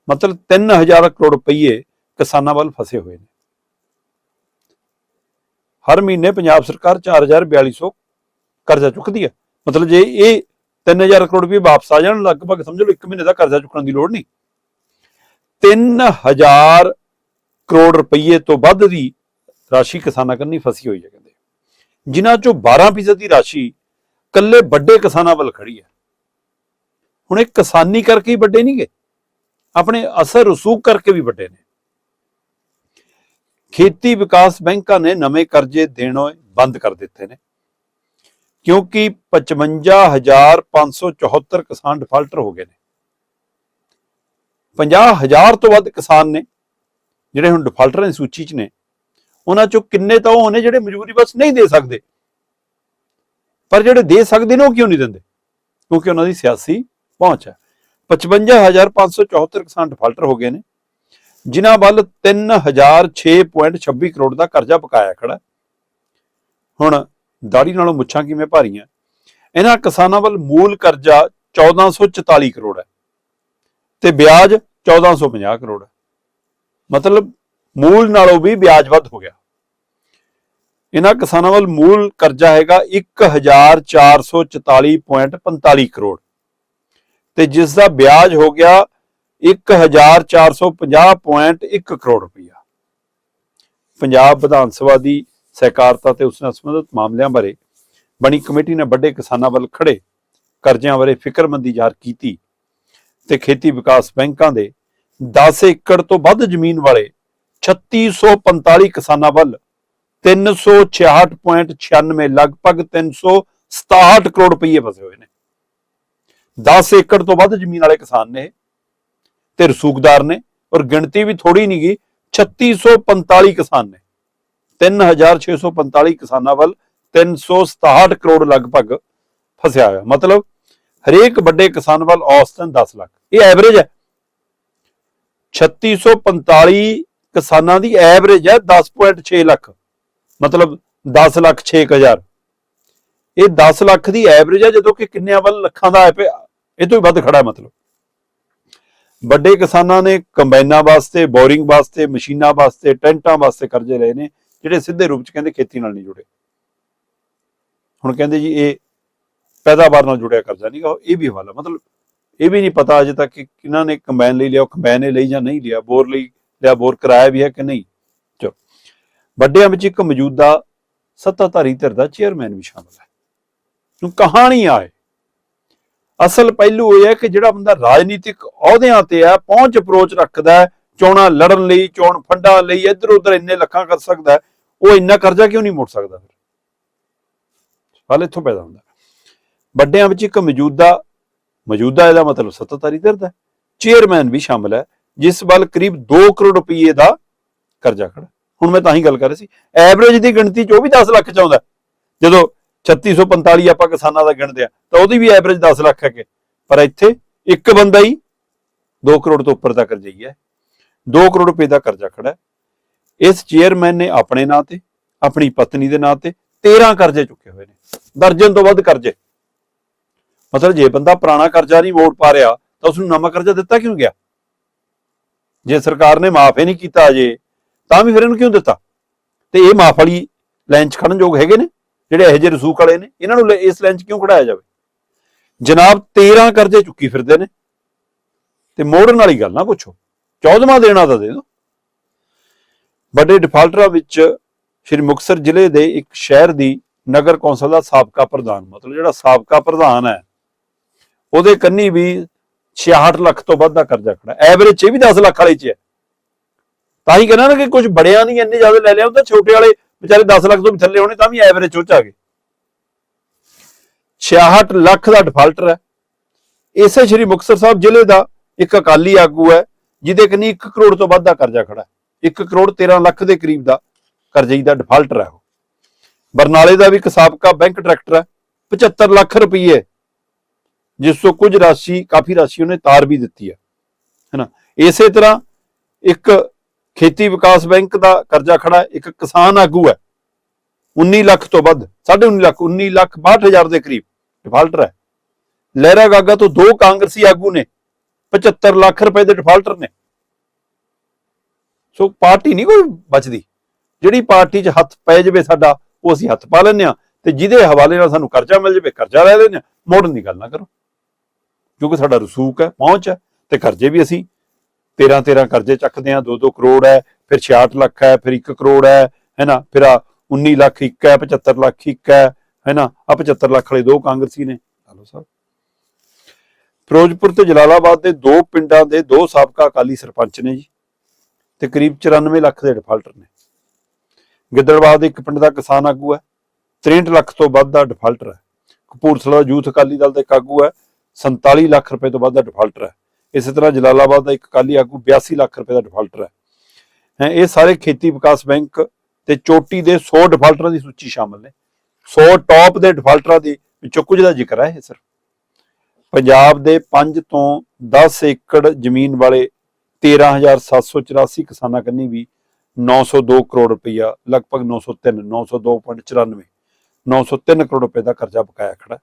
ਮਤਲਬ 3000 ਕਰੋੜ ਰੁਪਏ ਕਿਸਾਨਾਂ ਵੱਲ ਫਸੇ ਹੋਏ ਨੇ। ਹਰ ਮਹੀਨੇ ਪੰਜਾਬ ਸਰਕਾਰ 4400 ਕਰਜ਼ਾ ਚੁੱਕਦੀ ਹੈ। ਮਤਲਬ ਜੇ ਇਹ 3000 ਕਰੋੜ ਰੁਪਏ ਵਾਪਸ ਆ ਜਾਣ, ਲਗਭਗ ਸਮਝ ਲਓ 1 ਮਹੀਨੇ ਦਾ ਕਰਜ਼ਾ ਚੁੱਕਣ ਦੀ ਲੋੜ ਨਹੀਂ। 3000 ਕਰੋੜ ਰੁਪਏ ਤੋਂ ਵੱਧ ਦੀ ਰਾਸ਼ੀ ਕਿਸਾਨਾਂ ਕੰਨੀ ਫਸੀ ਹੋਈ ਹੈ, ਕਹਿੰਦੇ। ਜਿਨ੍ਹਾਂ ਚੋਂ 12% ਦੀ ਰਾਸ਼ੀ ਕੱਲੇ ਵੱਡੇ ਕਿਸਾਨਾਂ ਵੱਲ ਖੜੀ ਹੈ। ਹੁਣ ਇਹ ਕਿਸਾਨੀ ਕਰਕੇ ਹੀ ਵੱਡੇ ਨਹੀਂਗੇ। ਆਪਣੇ ਅਸਰ ਰਸੂਖ ਕਰਕੇ ਵੀ ਵੱਡੇ ਨੇ। ਖੇਤੀ ਵਿਕਾਸ ਬੈਂਕਾਂ ਨੇ ਨਵੇਂ ਕਰਜ਼ੇ ਦੇਣੋਂ ਬੰਦ ਕਰ ਦਿੱਤੇ ਨੇ। ਕਿਉਂਕਿ 55574 ਕਿਸਾਨ ਡਿਫਾਲਟਰ ਹੋ ਗਏ ਨੇ। 50000 ਤੋਂ ਵੱਧ ਕਿਸਾਨ ਨੇ, ਜਿਹੜੇ ਹੁਣ ਡਿਫਾਲਟਰਾਂ ਦੀ ਸੂਚੀ 'ਚ ਨੇ। ਉਹਨਾਂ ਚੋਂ ਕਿੰਨੇ ਤਾਂ ਉਹ ਨੇ ਜਿਹੜੇ ਮਜਬੂਰੀ ਬਸ ਨਹੀਂ ਦੇ ਸਕਦੇ। ਪਰ ਜਿਹੜੇ ਦੇ ਸਕਦੇ ਨੇ, ਉਹ ਕਿਉਂ ਨਹੀਂ ਦਿੰਦੇ? ਕਿਉਂਕਿ ਉਹਨਾਂ ਦੀ ਸਿਆਸੀ ਪਹੁੰਚ ਹੈ। 55574 ਕਿਸਾਨ ਡਿਫਾਲਟਰ ਹੋ ਗਏ ਨੇ, ਜਿਨ੍ਹਾਂ ਵੱਲ 3006.26 ਕਰੋੜ ਦਾ ਕਰਜ਼ਾ ਪਕਾਇਆ ਖੜਾ ਹੁਣ ਦਾੜੀ ਨਾਲੋਂ ਮੁੱਛਾਂ ਕਿਵੇਂ ਭਾਰੀਆਂ? ਇਹਨਾਂ ਕਿਸਾਨਾਂ ਵੱਲ ਮੂਲ ਕਰਜ਼ਾ 1444 ਕਰੋੜ ਹੈ ਤੇ ਵਿਆਜ 1450 ਕਰੋੜ ਹੈ। ਮਤਲਬ ਮੂਲ ਨਾਲੋਂ ਵੀ ਵਿਆਜ ਵੱਧ ਹੋ ਗਿਆ। ਇਹਨਾਂ ਕਿਸਾਨਾਂ ਵੱਲ ਮੂਲ ਕਰਜ਼ਾ ਹੈਗਾ 1444.45 ਕਰੋੜ। ਤੇ ਜਿਸ ਦਾ ਵਿਆਜ ਹੋ ਗਿਆ 1450.1 ਕਰੋੜ ਰੁਪਇਆ ਪੰਜਾਬ ਵਿਧਾਨ ਸਭਾ ਦੀ ਸਹਿਕਾਰਤਾ ਤੇ ਉਸ ਨਾਲ ਸੰਬੰਧਿਤ ਮਾਮਲਿਆਂ ਬਾਰੇ ਬਣੀ ਕਮੇਟੀ ਨੇ ਵੱਡੇ ਕਿਸਾਨਾਂ ਵੱਲ ਖੜੇ ਕਰਜ਼ਿਆਂ ਬਾਰੇ ਫਿਕਰਮੰਦੀ ਜ਼ਾਹਰ ਕੀਤੀ ਤੇ ਖੇਤੀ ਵਿਕਾਸ ਬੈਂਕਾਂ ਦੇ 10 ਏਕੜ ਤੋਂ ਵੱਧ ਜ਼ਮੀਨ ਵਾਲੇ 3645 ਕਿਸਾਨਾਂ ਵੱਲ 366.96 ਲਗਭਗ 367 ਕਰੋੜ ਰੁਪਏ ਫਸੇ ਹੋਏ ਨੇ 10 ਏਕੜ ਤੋਂ ਵੱਧ ਜ਼ਮੀਨ ਵਾਲੇ ਕਿਸਾਨ ਨੇ ਇਹ ਤੇ ਰਸੂਖਦਾਰ ਨੇ ਔਰ ਗਿਣਤੀ ਵੀ ਥੋੜੀ ਨਹੀਂ ਗਈ 3645 ਕਿਸਾਨ ਨੇ 3645 ਕਿਸਾਨਾਂ ਵੱਲ 367 ਕਰੋੜ ਲਗਭਗ ਫਸਿਆ ਹੋਇਆ ਮਤਲਬ ਹਰੇਕ ਵੱਡੇ ਕਿਸਾਨ ਵੱਲ ਔਸਤਨ 10 ਲੱਖ ਇਹ ਐਵਰੇਜ ਹੈ 3645 ਕਿਸਾਨਾਂ ਦੀ ਐਵਰੇਜ ਹੈ 10.6 ਲੱਖ ਮਤਲਬ 10 ਲੱਖ 6000 ਇਹ 10 ਲੱਖ ਦੀ ਐਵਰੇਜ ਹੈ ਜਦੋਂ ਕਿ ਕਿੰਨਿਆਂ ਵੱਲ ਲੱਖਾਂ ਦਾ ਐਪ ਇਹ ਤੋਂ ਵੀ ਵੱਧ ਖੜਾ ਮਤਲਬ। ਵੱਡੇ ਕਿਸਾਨਾਂ ਨੇ ਕੰਬਾਈਨਾਂ ਵਾਸਤੇ, ਬੋਰਿੰਗ ਵਾਸਤੇ, ਮਸ਼ੀਨਾਂ ਵਾਸਤੇ, ਟੈਂਟਾਂ ਵਾਸਤੇ ਕਰਜ਼ੇ ਲਏ ਨੇ, ਜਿਹੜੇ ਸਿੱਧੇ ਰੂਪ ਚ ਕਹਿੰਦੇ ਖੇਤੀ ਨਾਲ ਨਹੀਂ ਜੁੜੇ। ਹੁਣ ਕਹਿੰਦੇ ਜੀ ਇਹ ਪੈਦਾਵਾਰ ਨਾਲ ਜੁੜਿਆ ਕਰਜ਼ਾ ਨਹੀਂ ਗਾ ਇਹ ਵੀ ਹਵਾਲਾ, ਮਤਲਬ ਇਹ ਵੀ ਨਹੀਂ ਪਤਾ ਅਜੇ ਤੱਕ ਕਿ ਕਿਹਨਾਂ ਨੇ ਕੰਬਾਈਨ ਲਈ ਲਿਆ ਕੰਬਾਈਨ ਨੇ ਲਈ ਜਾਂ ਨਹੀਂ ਲਿਆ, ਬੋਰ ਲਈ ਲਿਆ, ਬੋਰ ਕਰਾਇਆ ਵੀ ਹੈ ਕਿ ਨਹੀਂ। ਵੱਡਿਆਂ ਵਿੱਚ ਇੱਕ ਮੌਜੂਦਾ ਸੱਤਾਧਾਰੀ ਧਿਰ ਦਾ ਚੇਅਰਮੈਨ ਵੀ ਸ਼ਾਮਲ ਹੈ। ਨੂੰ ਕਹਾਣੀ ਆਏ ਅਸਲ ਪਹਿਲੂ ਇਹ ਹੈ ਕਿ ਜਿਹੜਾ ਬੰਦਾ ਰਾਜਨੀਤਿਕ ਅਹੁਦਿਆਂ ਤੇ ਹੈ, ਪਹੁੰਚ ਅਪਰੋਚ ਰੱਖਦਾ ਹੈ, ਚੋਣਾਂ ਲੜਨ ਲਈ, ਚੋਣ ਫੰਡਾਂ ਲਈ ਇੱਧਰ ਉੱਧਰ ਇੰਨੇ ਲੱਖਾਂ ਕਰ ਸਕਦਾ ਉਹ ਇੰਨਾ ਕਰਜ਼ਾ ਕਿਉਂ ਨਹੀਂ ਮੋੜ ਸਕਦਾ ਫਿਰ? ਸਵਾਲ ਇੱਥੋਂ ਪੈਦਾ ਹੁੰਦਾ ਵੱਡਿਆਂ ਵਿੱਚ ਇੱਕ ਮੌਜੂਦਾ ਮੌਜੂਦਾ ਇਹਦਾ ਮਤਲਬ ਸੱਤਾਧਾਰੀ ਧਿਰ ਦਾ ਚੇਅਰਮੈਨ ਵੀ ਸ਼ਾਮਲ ਹੈ, ਜਿਸ ਵੱਲ ਕਰੀਬ 2 ਕਰੋੜ ਰੁਪਏ ਦਾ ਕਰਜ਼ਾ ਖੜਾ ਹੁਣ ਮੈਂ ਤਾਂ ਹੀ ਗੱਲ ਕਰ ਰਿਹਾ ਸੀ ਐਵਰੇਜ ਦੀ ਗਿਣਤੀ ਚ ਉਹ ਵੀ 10 ਲੱਖ ਚ ਆਉਂਦਾ ਜਦੋਂ 3645 ਆਪਾਂ ਕਿਸਾਨਾਂ ਦਾ ਗਿਣਦੇ ਆ ਤਾਂ ਉਹਦੀ ਵੀ ਐਵਰੇਜ 10 ਲੱਖ ਹੈ ਕਿ ਪਰ ਇੱਥੇ ਇੱਕ ਬੰਦਾ ਹੀ 2 ਕਰੋੜ ਤੋਂ ਉੱਪਰ ਦਾ ਕਰਜ਼ਾ ਹੈ। 2 ਕਰੋੜ ਰੁਪਏ ਦਾ ਕਰਜ਼ਾ ਖੜਾ ਇਸ ਚੇਅਰਮੈਨ ਨੇ ਆਪਣੇ ਨਾਂ ਤੇ, ਆਪਣੀ ਪਤਨੀ ਦੇ ਨਾਂ ਤੇ 13 ਕਰਜ਼ੇ ਚੁੱਕੇ ਹੋਏ ਨੇ। ਦਰਜਨ ਤੋਂ ਵੱਧ ਕਰਜ਼ੇ। ਮਤਲਬ ਜੇ ਬੰਦਾ ਪੁਰਾਣਾ ਕਰਜ਼ਾ ਨਹੀਂ ਮੋੜ ਪਾ ਰਿਹਾ, ਤਾਂ ਉਸ ਨੂੰ ਨਵਾਂ ਕਰਜ਼ਾ ਦਿੱਤਾ ਕਿਉਂ ਗਿਆ? ਜੇ ਸਰਕਾਰ ਨੇ ਮਾਫ ਹੀ ਨਹੀਂ ਕੀਤਾ ਅਜੇ ਤਾਂ ਵੀ ਫਿਰ ਇਹਨੂੰ ਕਿਉਂ ਦਿੱਤਾ? ਤੇ ਇਹ ਮਾਫ ਵਾਲੀ ਲਾਈਨ 'ਚ ਖੜਨ ਯੋਗ ਹੈਗੇ ਨੇ, ਜਿਹੜੇ ਇਹੋ ਜਿਹੇ ਰਸੂਖ ਵਾਲੇ ਨੇ, ਇਹਨਾਂ ਨੂੰ ਇਸ ਲਾਈਨ 'ਚ ਕਿਉਂ ਖੜਾਇਆ ਜਾਵੇ? ਜਨਾਬ 13 ਕਰਜ਼ੇ ਚੁੱਕੀ ਫਿਰਦੇ ਨੇ। ਤੇ ਮੋੜਨ ਵਾਲੀ ਗੱਲ ਨਾ ਪੁੱਛੋ। 14ਵਾਂ ਦੇਣਾ ਤਾਂ ਦੇ ਦਿਓ। ਵੱਡੇ ਡਿਫਾਲਟਰਾਂ ਵਿੱਚ ਸ਼੍ਰੀ ਮੁਕਤਸਰ ਜ਼ਿਲ੍ਹੇ ਦੇ ਇੱਕ ਸ਼ਹਿਰ ਦੀ ਨਗਰ ਕੌਂਸਲ ਦਾ ਸਾਬਕਾ ਪ੍ਰਧਾਨ, ਮਤਲਬ ਜਿਹੜਾ ਸਾਬਕਾ ਪ੍ਰਧਾਨ ਹੈ, ਉਹਦੇ ਕੰਨੀ ਵੀ 66 ਲੱਖ ਤੋਂ ਵੱਧ ਦਾ ਕਰਜ਼ਾ ਖੜਾ ਐਵਰੇਜ 'ਚ ਇਹ ਵੀ 10 ਲੱਖ ਵਾਲੇ 'ਚ ਹੈ। ਤਾਂ ਹੀ ਕਹਿੰਦਾ ਨਾ ਕਿ ਕੁਝ ਬੜਿਆਂ ਨਹੀਂ, ਇੰਨੇ ਜ਼ਿਆਦਾ ਲੈ ਲਿਆ ਹੁੰਦਾ ਛੋਟੇ ਵਾਲੇ ਵਿਚਾਰੇ 10 ਲੱਖ ਤੋਂ ਵੀ ਥੱਲੇ ਹੋਣੇ, ਤਾਂ ਵੀ ਐਵਰੇਜ 'ਚ ਆ ਗਏ। 66 ਲੱਖ ਦਾ ਡਿਫਾਲਟਰ ਹੈ। ਇਸੇ ਸ਼੍ਰੀ ਮੁਕਤਸਰ ਸਾਹਿਬ ਜ਼ਿਲ੍ਹੇ ਦਾ ਇੱਕ ਅਕਾਲੀ ਆਗੂ ਹੈ, ਜਿਹਦੇ ਕੰਨੀ 1 ਕਰੋੜ ਤੋਂ ਵੱਧ ਦਾ ਕਰਜ਼ਾ ਖੜਾ ਹੈ। 1 ਕਰੋੜ 13 ਲੱਖ ਦੇ ਕਰੀਬ ਦਾ ਕਰਜ਼ੇ ਦਾ ਡਿਫਾਲਟਰ ਹੈ ਉਹ। ਬਰਨਾਲੇ ਦਾ ਵੀ ਇੱਕ ਸਾਬਕਾ ਬੈਂਕ ਡਾਇਰੈਕਟਰ ਹੈ 75 ਲੱਖ ਰੁਪਏ ਜਿਸ ਤੋਂ ਕੁਝ ਰਾਸ਼ੀ, ਕਾਫੀ ਰਾਸ਼ੀ ਉਹਨੇ ਤਾਰ ਵੀ ਦਿੱਤੀ ਹੈ। ਹੈਨਾ? ਇਸੇ ਤਰ੍ਹਾਂ ਇੱਕ ਖੇਤੀ ਵਿਕਾਸ ਬੈਂਕ ਦਾ ਕਰਜ਼ਾ ਖੜਾ ਇੱਕ ਕਿਸਾਨ ਆਗੂ ਹੈ। 19 ਲੱਖ ਤੋਂ ਵੱਧ 19.5 ਲੱਖ 19 ਲੱਖ 62000 ਦੇ ਕਰੀਬ ਡਿਫਾਲਟਰ ਹੈ। ਲਹਿਰਾ ਗਾਗਾ ਤੋਂ ਦੋ ਕਾਂਗਰਸੀ ਆਗੂ ਨੇ 75 ਲੱਖ ਰੁਪਏ ਦੇ ਡਿਫਾਲਟਰ ਨੇ। ਸੋ ਪਾਰਟੀ ਨਹੀਂ ਕੋਈ ਬਚਦੀ। ਜਿਹੜੀ ਪਾਰਟੀ 'ਚ ਹੱਥ ਪੈ ਜਾਵੇ ਸਾਡਾ, ਉਹ ਅਸੀਂ ਹੱਥ ਪਾ ਲੈਂਦੇ ਆ ਤੇ ਜਿਹਦੇ ਹਵਾਲੇ ਨਾਲ ਸਾਨੂੰ ਕਰਜ਼ਾ ਮਿਲ ਜਾਵੇ, ਕਰਜ਼ਾ ਲੈ ਲੈਂਦੇ ਆ ਮੋੜਨ ਦੀ ਗੱਲ ਨਾ ਕਰੋ। ਕਿਉਂਕਿ ਸਾਡਾ ਰਸੂਕ ਹੈ, ਪਹੁੰਚ ਹੈ ਤੇ ਕਰਜ਼ੇ ਵੀ ਅਸੀਂ 13 13 ਕਰਜ਼ੇ ਚੱਕਦੇ ਆ 2 2 ਕਰੋੜ ਹੈ ਫਿਰ 66 ਲੱਖ ਹੈ ਫਿਰ 1 ਕਰੋੜ ਹੈ ਹੈਨਾ? ਫਿਰ ਆ 19 ਲੱਖ ਇੱਕ ਹੈ 75 ਲੱਖ ਇੱਕ ਹੈ ਹੈਨਾ? ਆ 75 ਲੱਖ ਵਾਲੇ ਦੋ ਕਾਂਗਰਸੀ ਨੇ। ਹਲੋ ਸਾਹਿਬ ਫਿਰੋਜ਼ਪੁਰ ਤੇ ਜਲਾਲਾਬਾਦ ਦੇ ਦੋ ਪਿੰਡਾਂ ਦੇ ਦੋ ਸਾਬਕਾ ਅਕਾਲੀ ਸਰਪੰਚ ਨੇ ਜੀ ਤੇ ਕਰੀਬ 94 ਲੱਖ ਦੇ ਡਿਫਾਲਟਰ ਨੇ। ਗਿੱਦੜਬਾਦ ਦੇ ਇੱਕ ਪਿੰਡ ਦਾ ਕਿਸਾਨ ਆਗੂ ਹੈ 63 ਲੱਖ ਤੋਂ ਵੱਧ ਦਾ ਡਿਫਾਲਟਰ ਹੈ। ਕਪੂਰਥਲਾ ਯੂਥ ਅਕਾਲੀ ਦਲ ਦਾ ਇੱਕ ਆਗੂ ਹੈ 47 ਲੱਖ ਰੁਪਏ ਤੋਂ ਵੱਧ ਦਾ ਡਿਫਾਲਟਰ ਹੈ। ਇਸੇ ਤਰ੍ਹਾਂ ਜਲਾਲਾਬਾਦ ਦਾ ਇੱਕ ਅਕਾਲੀ ਆਗੂ 82 ਲੱਖ ਰੁਪਏ ਦਾ ਡਿਫਾਲਟਰ ਹੈ। ਹੈਂ, ਇਹ ਸਾਰੇ ਖੇਤੀ ਵਿਕਾਸ ਬੈਂਕ ਤੇ ਚੋਟੀ ਦੇ 100 ਡਿਫਾਲਟਰਾਂ ਦੀ ਸੂਚੀ ਸ਼ਾਮਲ ਨੇ। 100 ਟੌਪ ਦੇ ਡਿਫਾਲਟਰਾਂ ਦੀ ਵਿੱਚੋਂ ਕੁਝ ਦਾ ਜ਼ਿਕਰ ਹੈ ਇਹ ਸਿਰਫ। ਪੰਜਾਬ ਦੇ 5 ਤੋਂ 10 ਏਕੜ ਜ਼ਮੀਨ ਵਾਲੇ 13784 ਕਿਸਾਨਾਂ ਕੰਨੀ ਵੀ 902 ਕਰੋੜ ਰੁਪਈਆ ਲਗਭਗ 903 902.94 903 ਕਰੋੜ ਰੁਪਏ ਦਾ ਕਰਜ਼ਾ ਬਕਾਇਆ ਖੜਾ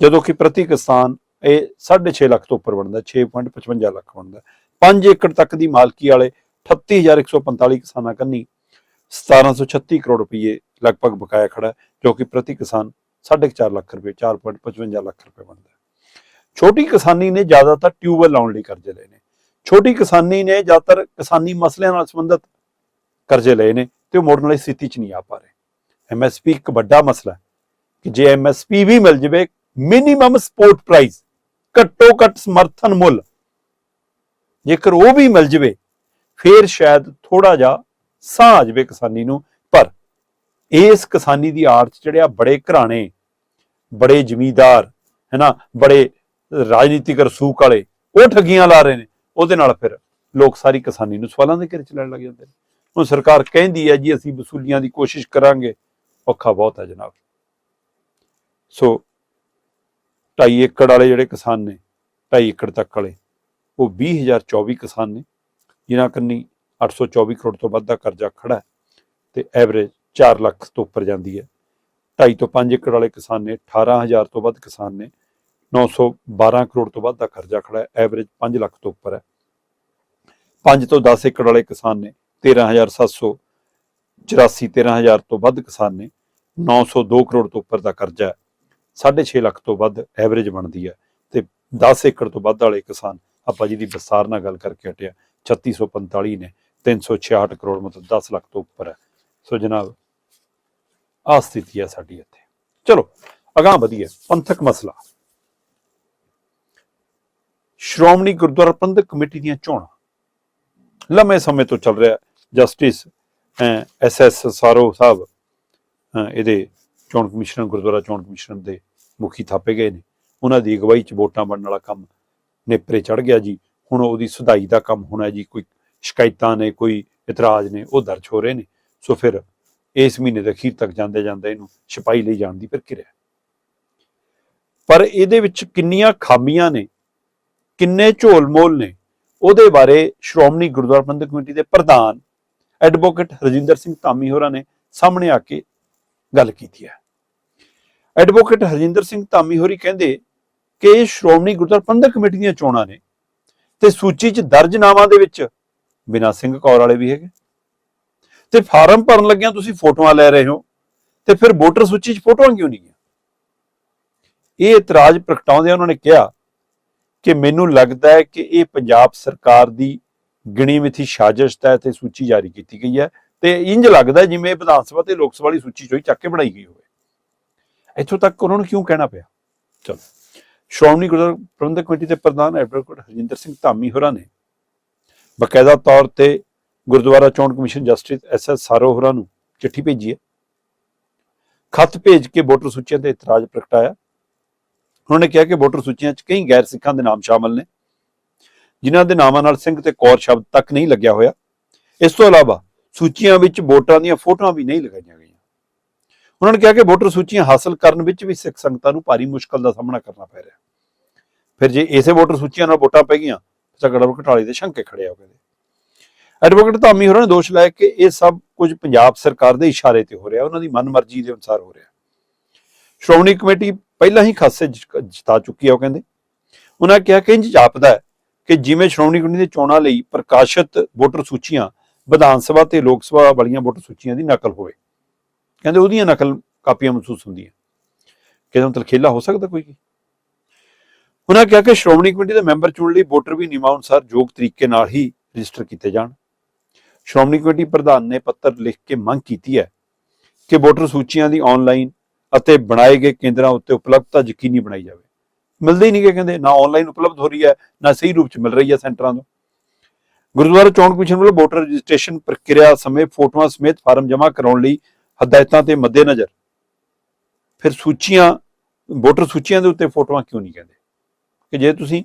ਜਦੋਂ ਕਿ ਪ੍ਰਤੀ ਕਿਸਾਨ ਇਹ 6.5 ਲੱਖ ਤੋਂ ਉੱਪਰ ਬਣਦਾ 6.55 ਲੱਖ ਬਣਦਾ। 5 ਏਕੜ ਤੱਕ ਦੀ ਮਾਲਕੀ ਵਾਲੇ 38145 ਕਿਸਾਨਾਂ ਕੰਨੀ 1736 ਕਰੋੜ ਰੁਪਏ ਲਗਭਗ ਬਕਾਇਆ ਖੜਾ, ਜੋ ਕਿ ਪ੍ਰਤੀ ਕਿਸਾਨ 4.5 ਲੱਖ ਰੁਪਏ 4.55 ਲੱਖ ਰੁਪਏ ਬਣਦਾ। ਛੋਟੀ ਕਿਸਾਨੀ ਨੇ ਜ਼ਿਆਦਾਤਰ ਟਿਊਬਵੈਲ ਲਾਉਣ ਲਈ ਕਰਜ਼ੇ ਲਏ ਨੇ। ਛੋਟੀ ਕਿਸਾਨੀ ਨੇ ਜ਼ਿਆਦਾਤਰ ਕਿਸਾਨੀ ਮਸਲਿਆਂ ਨਾਲ ਸੰਬੰਧਿਤ ਕਰਜ਼ੇ ਲਏ ਨੇ ਤੇ ਉਹ ਮੋੜਨ ਵਾਲੀ ਸਥਿਤੀ 'ਚ ਨਹੀਂ ਆ ਪਾ ਰਹੇ। ਐਮਐਸਪੀ ਇੱਕ ਵੱਡਾ ਮਸਲਾ ਹੈ ਕਿ ਜੇ ਐਮਐਸਪੀ ਵੀ ਮਿਲ ਜਵੇ, ਮਿਨੀਮਮ ਸਪੋਰਟ ਪ੍ਰਾਈਸ ਘੱਟੋ ਘੱਟ ਸਮਰਥਨ ਮੁੱਲ। ਜੇਕਰ ਉਹ ਵੀ ਮਿਲ ਜਵੇ, ਫੇਰ ਸ਼ਾਇਦ ਥੋੜਾ ਜਿਹਾ ਸਾਹ ਆ ਜਵੇ ਕਿਸਾਨੀ ਨੂੰ। ਪਰ ਇਸ ਕਿਸਾਨੀ ਦੀ ਆੜ 'ਚ ਜਿਹੜੇ ਆ ਬੜੇ ਘਰਾਣੇ, ਬੜੇ ਜ਼ਮੀਦਾਰ, ਹੈਨਾ, ਬੜੇ ਰਾਜਨੀਤਿਕ ਰਸੂਕ ਵਾਲੇ, ਉਹ ਠੱਗੀਆਂ ਲਾ ਰਹੇ ਨੇ। ਉਹਦੇ ਨਾਲ ਫਿਰ ਲੋਕ ਸਾਰੀ ਕਿਸਾਨੀ ਨੂੰ ਸਵਾਲਾਂ ਦੇ ਘੇਰੇ ਚ ਲੈਣ ਲੱਗ ਜਾਂਦੇ ਨੇ। ਹੁਣ ਸਰਕਾਰ ਕਹਿੰਦੀ ਹੈ ਜੀ, ਅਸੀਂ ਵਸੂਲੀਆਂ ਦੀ ਕੋਸ਼ਿਸ਼ ਕਰਾਂਗੇ। ਔਖਾ ਬਹੁਤ ਹੈ ਜਨਾਬ। ਸੋ 2.5 ਏਕੜ ਵਾਲੇ ਜਿਹੜੇ ਕਿਸਾਨ ਨੇ 2.5 ਏਕੜ ਤੱਕ ਵਾਲੇ, ਉਹ 20024 ਕਿਸਾਨ ਨੇ, ਜਿਨ੍ਹਾਂ ਕੰਨੀ 824 ਕਰੋੜ ਤੋਂ ਵੱਧ ਦਾ ਕਰਜ਼ਾ ਖੜਾ ਹੈ ਤੇ ਐਵਰੇਜ 4 ਲੱਖ ਤੋਂ ਉੱਪਰ ਜਾਂਦੀ ਹੈ। 2.5 ਤੋਂ 5 ਏਕੜ ਵਾਲੇ ਕਿਸਾਨ ਨੇ 18000 ਤੋਂ ਵੱਧ ਕਿਸਾਨ ਨੇ 912 ਕਰੋੜ ਤੋਂ ਵੱਧ ਦਾ ਕਰਜ਼ਾ ਖੜਾ ਹੈ ਐਵਰੇਜ 5 ਲੱਖ ਤੋਂ ਉੱਪਰ ਹੈ। 5 ਤੋਂ 10 ਏਕੜ ਵਾਲੇ ਕਿਸਾਨ ਨੇ 13784 13000 ਤੋਂ ਵੱਧ ਕਿਸਾਨ ਨੇ 902 ਕਰੋੜ ਤੋਂ ਉੱਪਰ ਦਾ ਕਰਜ਼ਾ ਹੈ। 6.5 ਲੱਖ ਤੋਂ ਵੱਧ ਐਵਰੇਜ ਬਣਦੀ ਹੈ ਤੇ 10 ਏਕੜ ਤੋਂ ਵੱਧ ਵਾਲੇ ਕਿਸਾਨ ਆਪਾਂ ਜੀ ਦੀ ਵਿਸਥਾਰ ਨਾਲ ਗੱਲ ਕਰਕੇ ਹਟਿਆ 3645 ਨੇ 366 ਕਰੋੜ ਮਤਲਬ 10 ਲੱਖ ਤੋਂ ਉੱਪਰ ਹੈ। ਸੋ ਜਨਾਬ ਆ ਸਥਿਤੀ ਹੈ ਸਾਡੀ ਇੱਥੇ। ਚਲੋ, ਅਗਾਂਹ ਵਧੀਏ, ਪੰਥਕ ਮਸਲਾ। ਸ਼੍ਰੋਮਣੀ ਗੁਰਦੁਆਰਾ ਪ੍ਰਬੰਧਕ ਕਮੇਟੀ ਦੀਆਂ ਚੋਣਾਂ। ਲੰਮੇ ਸਮੇਂ ਤੋਂ ਚੱਲ ਰਿਹਾ ਜਸਟਿਸ ਐਸ ਐਸ ਸਾਰੋ ਸਾਹਿਬ ਇਹਦੇ ਚੋਣ ਕਮਿਸ਼ਨਰ, ਗੁਰਦੁਆਰਾ ਚੋਣ ਕਮਿਸ਼ਨਰ ਦੇ ਮੁਖੀ ਥਾਪੇ ਗਏ ਨੇ। ਉਹਨਾਂ ਦੀ ਅਗਵਾਈ 'ਚ ਵੋਟਾਂ ਬਣਨ ਵਾਲਾ ਕੰਮ ਨੇਪਰੇ ਚੜ ਗਿਆ ਜੀ। ਹੁਣ ਉਹਦੀ ਸੁਧਾਈ ਦਾ ਕੰਮ ਹੋਣਾ ਜੀ, ਕੋਈ ਸ਼ਿਕਾਇਤਾਂ ਨੇ, ਕੋਈ ਇਤਰਾਜ਼ ਨੇ, ਉਹ ਦਰਜ ਹੋ ਰਹੇ ਨੇ। ਸੋ ਫਿਰ ਇਸ ਮਹੀਨੇ ਦੇ ਅਖੀਰ ਤੱਕ ਜਾਂਦੇ ਜਾਂਦੇ ਇਹਨੂੰ ਛਪਾਈ ਲਈ ਜਾਣ ਦੀ ਪ੍ਰਕਿਰਿਆ ਪਰ ਇਹਦੇ ਵਿੱਚ ਕਿੰਨੀਆਂ ਖਾਮੀਆਂ ਨੇ, ਕਿੰਨੇ ਝੋਲ-ਮੋਲ ਨੇ, ਉਹਦੇ ਬਾਰੇ ਸ਼੍ਰੋਮਣੀ ਗੁਰਦੁਆਰਾ ਪ੍ਰਬੰਧਕ ਕਮੇਟੀ ਦੇ ਪ੍ਰਧਾਨ ਐਡਵੋਕੇਟ ਹਰਜਿੰਦਰ ਸਿੰਘ ਧਾਮੀ ਹੋਰਾਂ ਨੇ ਸਾਹਮਣੇ ਆ ਕੇ ਗੱਲ ਕੀਤੀ ਹੈ। ਐਡਵੋਕੇਟ ਹਰਜਿੰਦਰ ਸਿੰਘ ਧਾਮੀ ਹੋਰੀ ਕਹਿੰਦੇ ਕਿ ਇਹ ਸ਼੍ਰੋਮਣੀ ਗੁਰਦੁਆਰਾ ਪ੍ਰਬੰਧਕ ਕਮੇਟੀ ਦੀਆਂ ਚੋਣਾਂ ਨੇ ਤੇ ਸੂਚੀ 'ਚ ਦਰਜ ਨਾਵਾਂ ਦੇ ਵਿੱਚ ਬਿਨਾ ਸਿੰਘ ਕੌਰ ਵਾਲੇ ਵੀ ਹੈਗੇ। ਤੇ ਫਾਰਮ ਭਰਨ ਲੱਗਿਆਂ ਤੁਸੀਂ ਫੋਟੋਆਂ ਲੈ ਰਹੇ ਹੋ ਤੇ ਫਿਰ ਵੋਟਰ ਸੂਚੀ 'ਚ ਫੋਟੋਆਂ ਕਿਉਂ ਨਹੀਂ ਗਈਆਂ? ਇਹ ਇਤਰਾਜ਼ ਪ੍ਰਗਟਾਉਂਦਿਆਂ ਉਹਨਾਂ ਨੇ ਕਿਹਾ ਕਿ ਮੈਨੂੰ ਲੱਗਦਾ ਹੈ ਕਿ ਇਹ ਪੰਜਾਬ ਸਰਕਾਰ ਦੀ ਗਿਣੀ ਮਿਥੀ ਸਾਜ਼ਿਸ਼ ਤਹਿਤ ਇਹ ਸੂਚੀ ਜਾਰੀ ਕੀਤੀ ਗਈ ਹੈ ਤੇ ਇੰਜ ਲੱਗਦਾ ਜਿਵੇਂ ਵਿਧਾਨ ਸਭਾ ਤੇ ਲੋਕ ਸਭਾ ਵਾਲੀ ਸੂਚੀ ਚੋਂ ਹੀ ਚੱਕ ਕੇ ਬਣਾਈ ਗਈ ਹੋਵੇ। ਇੱਥੋਂ ਤੱਕ ਉਹਨਾਂ ਨੂੰ ਕਿਉਂ ਕਹਿਣਾ ਪਿਆ? ਚਲੋ। ਸ਼੍ਰੋਮਣੀ ਗੁਰਦੁਆਰਾ ਪ੍ਰਬੰਧਕ ਕਮੇਟੀ ਦੇ ਪ੍ਰਧਾਨ ਐਡਵੋਕੇਟ ਹਰਜਿੰਦਰ ਸਿੰਘ ਧਾਮੀ ਹੋਰਾਂ ਨੇ ਬਕਾਇਦਾ ਤੌਰ ਤੇ ਗੁਰਦੁਆਰਾ ਚੋਣ commission justice S S Saron ਹੋਰਾਂ ਨੂੰ ਚਿੱਠੀ ਭੇਜੀ ਹੈ। ਖੱਤ ਭੇਜ ਕੇ ਵੋਟਰ ਸੂਚੀਆਂ ਤੇ ਇਤਰਾਜ਼ ਪ੍ਰਗਟਾਇਆ। ਉਹਨਾਂ ਨੇ ਕਿਹਾ ਕਿ ਵੋਟਰ ਸੂਚੀਆਂ 'ਚ ਕਈ ਗੈਰ ਸਿੱਖਾਂ ਦੇ ਨਾਮ ਸ਼ਾਮਲ ਨੇ, ਜਿਨ੍ਹਾਂ ਦੇ ਨਾਮਾਂ ਨਾਲ ਸਿੰਘ ਤੇ ਕੌਰ ਸ਼ਬਦ ਤੱਕ ਨਹੀਂ ਲੱਗਿਆ ਹੋਇਆ। ਇਸ ਤੋਂ ਇਲਾਵਾ ਸੂਚੀਆਂ ਵਿੱਚ ਵੋਟਰਾਂ ਦੀਆਂ ਫੋਟੋਆਂ ਵੀ ਨਹੀਂ ਲਗਾਈਆਂ ਗਈਆਂ। ਉਹਨਾਂ ਨੇ ਕਿਹਾ ਕਿ ਵੋਟਰ ਸੂਚੀਆਂ ਹਾਸਲ ਕਰਨ ਵਿੱਚ ਵੀ ਸਿੱਖ ਸੰਗਤਾਂ ਨੂੰ ਭਾਰੀ ਮੁਸ਼ਕਲ ਦਾ ਸਾਹਮਣਾ ਕਰਨਾ ਪੈ ਰਿਹਾ। ਫਿਰ ਜੇ ਇਸੇ ਵੋਟਰ ਸੂਚੀਆਂ ਨਾਲ ਵੋਟਾਂ ਪੈ ਗਈਆਂ ਤਾਂ ਗੜਬੜ ਘਟਾਲੇ ਦੇ ਸ਼ੰਕੇ ਖੜੇ ਹੋ ਗਏ ਐਡਵੋਕੇਟ ਧਾਮੀ ਹੋਰਾਂ ਨੇ ਦੋਸ਼ ਲਾਇਆ ਕਿ ਇਹ ਸਭ ਕੁਝ ਪੰਜਾਬ ਸਰਕਾਰ ਦੇ ਇਸ਼ਾਰੇ ਤੇ ਹੋ ਰਿਹਾ, ਉਹਨਾਂ ਦੀ ਮਨਮਰਜ਼ੀ ਦੇ ਅਨੁਸਾਰ ਹੋ ਰਿਹਾ। ਸ਼੍ਰੋਮਣੀ ਕਮੇਟੀ ਪਹਿਲਾਂ ਹੀ ਖਾਸੇ ਜਿ- ਜਿਤਾ ਚੁੱਕੀ ਹੈ ਉਹ ਕਹਿੰਦੇ। ਉਹਨਾਂ ਕਿਹਾ ਕਿ ਇੰਜ ਜਾਪਦਾ ਹੈ ਕਿ ਜਿਵੇਂ ਸ਼੍ਰੋਮਣੀ ਕਮੇਟੀ ਦੇ ਚੋਣਾਂ ਲਈ ਪ੍ਰਕਾਸ਼ਿਤ ਵੋਟਰ ਸੂਚੀਆਂ ਵਿਧਾਨ ਸਭਾ ਤੇ ਲੋਕ ਸਭਾ ਵਾਲੀਆਂ ਵੋਟਰ ਸੂਚੀਆਂ ਦੀ ਨਕਲ ਹੋਵੇ। ਕਹਿੰਦੇ ਉਹਦੀਆਂ ਨਕਲ ਕਾਪੀਆਂ ਮਹਿਸੂਸ ਹੁੰਦੀਆਂ। ਕਿਹਦਾ ਮਤਲਬ ਖੇਲਾ ਹੋ ਸਕਦਾ ਕੋਈ? ਉਹਨਾਂ ਕਿਹਾ ਕਿ ਸ਼੍ਰੋਮਣੀ ਕਮੇਟੀ ਦੇ ਮੈਂਬਰ ਚੁਣਨ ਲਈ ਵੋਟਰ ਵੀ ਨਿਯਮਾਂ ਅਨੁਸਾਰ ਯੋਗ ਤਰੀਕੇ ਨਾਲ ਹੀ ਰਜਿਸਟਰ ਕੀਤੇ ਜਾਣ। ਸ਼੍ਰੋਮਣੀ ਕਮੇਟੀ ਪ੍ਰਧਾਨ ਨੇ ਪੱਤਰ ਲਿਖ ਕੇ ਮੰਗ ਕੀਤੀ ਹੈ ਕਿ ਵੋਟਰ ਸੂਚੀਆਂ ਦੀ ਆਨਲਾਈਨ ਅਤੇ ਬਣਾਏ ਗਏ ਕੇਂਦਰਾਂ ਉੱਤੇ ਉਪਲਬਧਤਾ ਯਕੀਨੀ ਬਣਾਈ ਜਾਵੇ। ਮਿਲਦੇ ਹੀ ਨਹੀਂ ਗੇ ਕਹਿੰਦੇ, ਨਾ ਆਨਲਾਈਨ ਉਪਲਬਧ ਹੋ ਰਹੀ ਹੈ, ਨਾ ਸਹੀ ਰੂਪ ਚ ਮਿਲ ਰਹੀ ਹੈ ਸੈਂਟਰਾਂ ਤੋਂ। ਗੁਰਦੁਆਰਾ ਚੋਣ ਕਮਿਸ਼ਨ ਵੱਲੋਂ ਵੋਟਰ ਰਜਿਸਟ੍ਰੇਸ਼ਨ ਪ੍ਰਕਿਰਿਆ ਸਮੇਂ ਫੋਟੋਆਂ ਸਮੇਤ ਫਾਰਮ ਜਮ੍ਹਾਂ ਕਰਾਉਣ ਲਈ ਹਦਾਇਤਾਂ ਤੇ ਮੱਦੇਨਜ਼ਰ। ਫਿਰ ਸੂਚੀਆਂ, ਵੋਟਰ ਸੂਚੀਆਂ ਦੇ ਉੱਤੇ ਫੋਟੋਆਂ ਕਿਉਂ ਨਹੀਂ ਕਹਿੰਦੇ? ਕਿ ਜੇ ਤੁਸੀਂ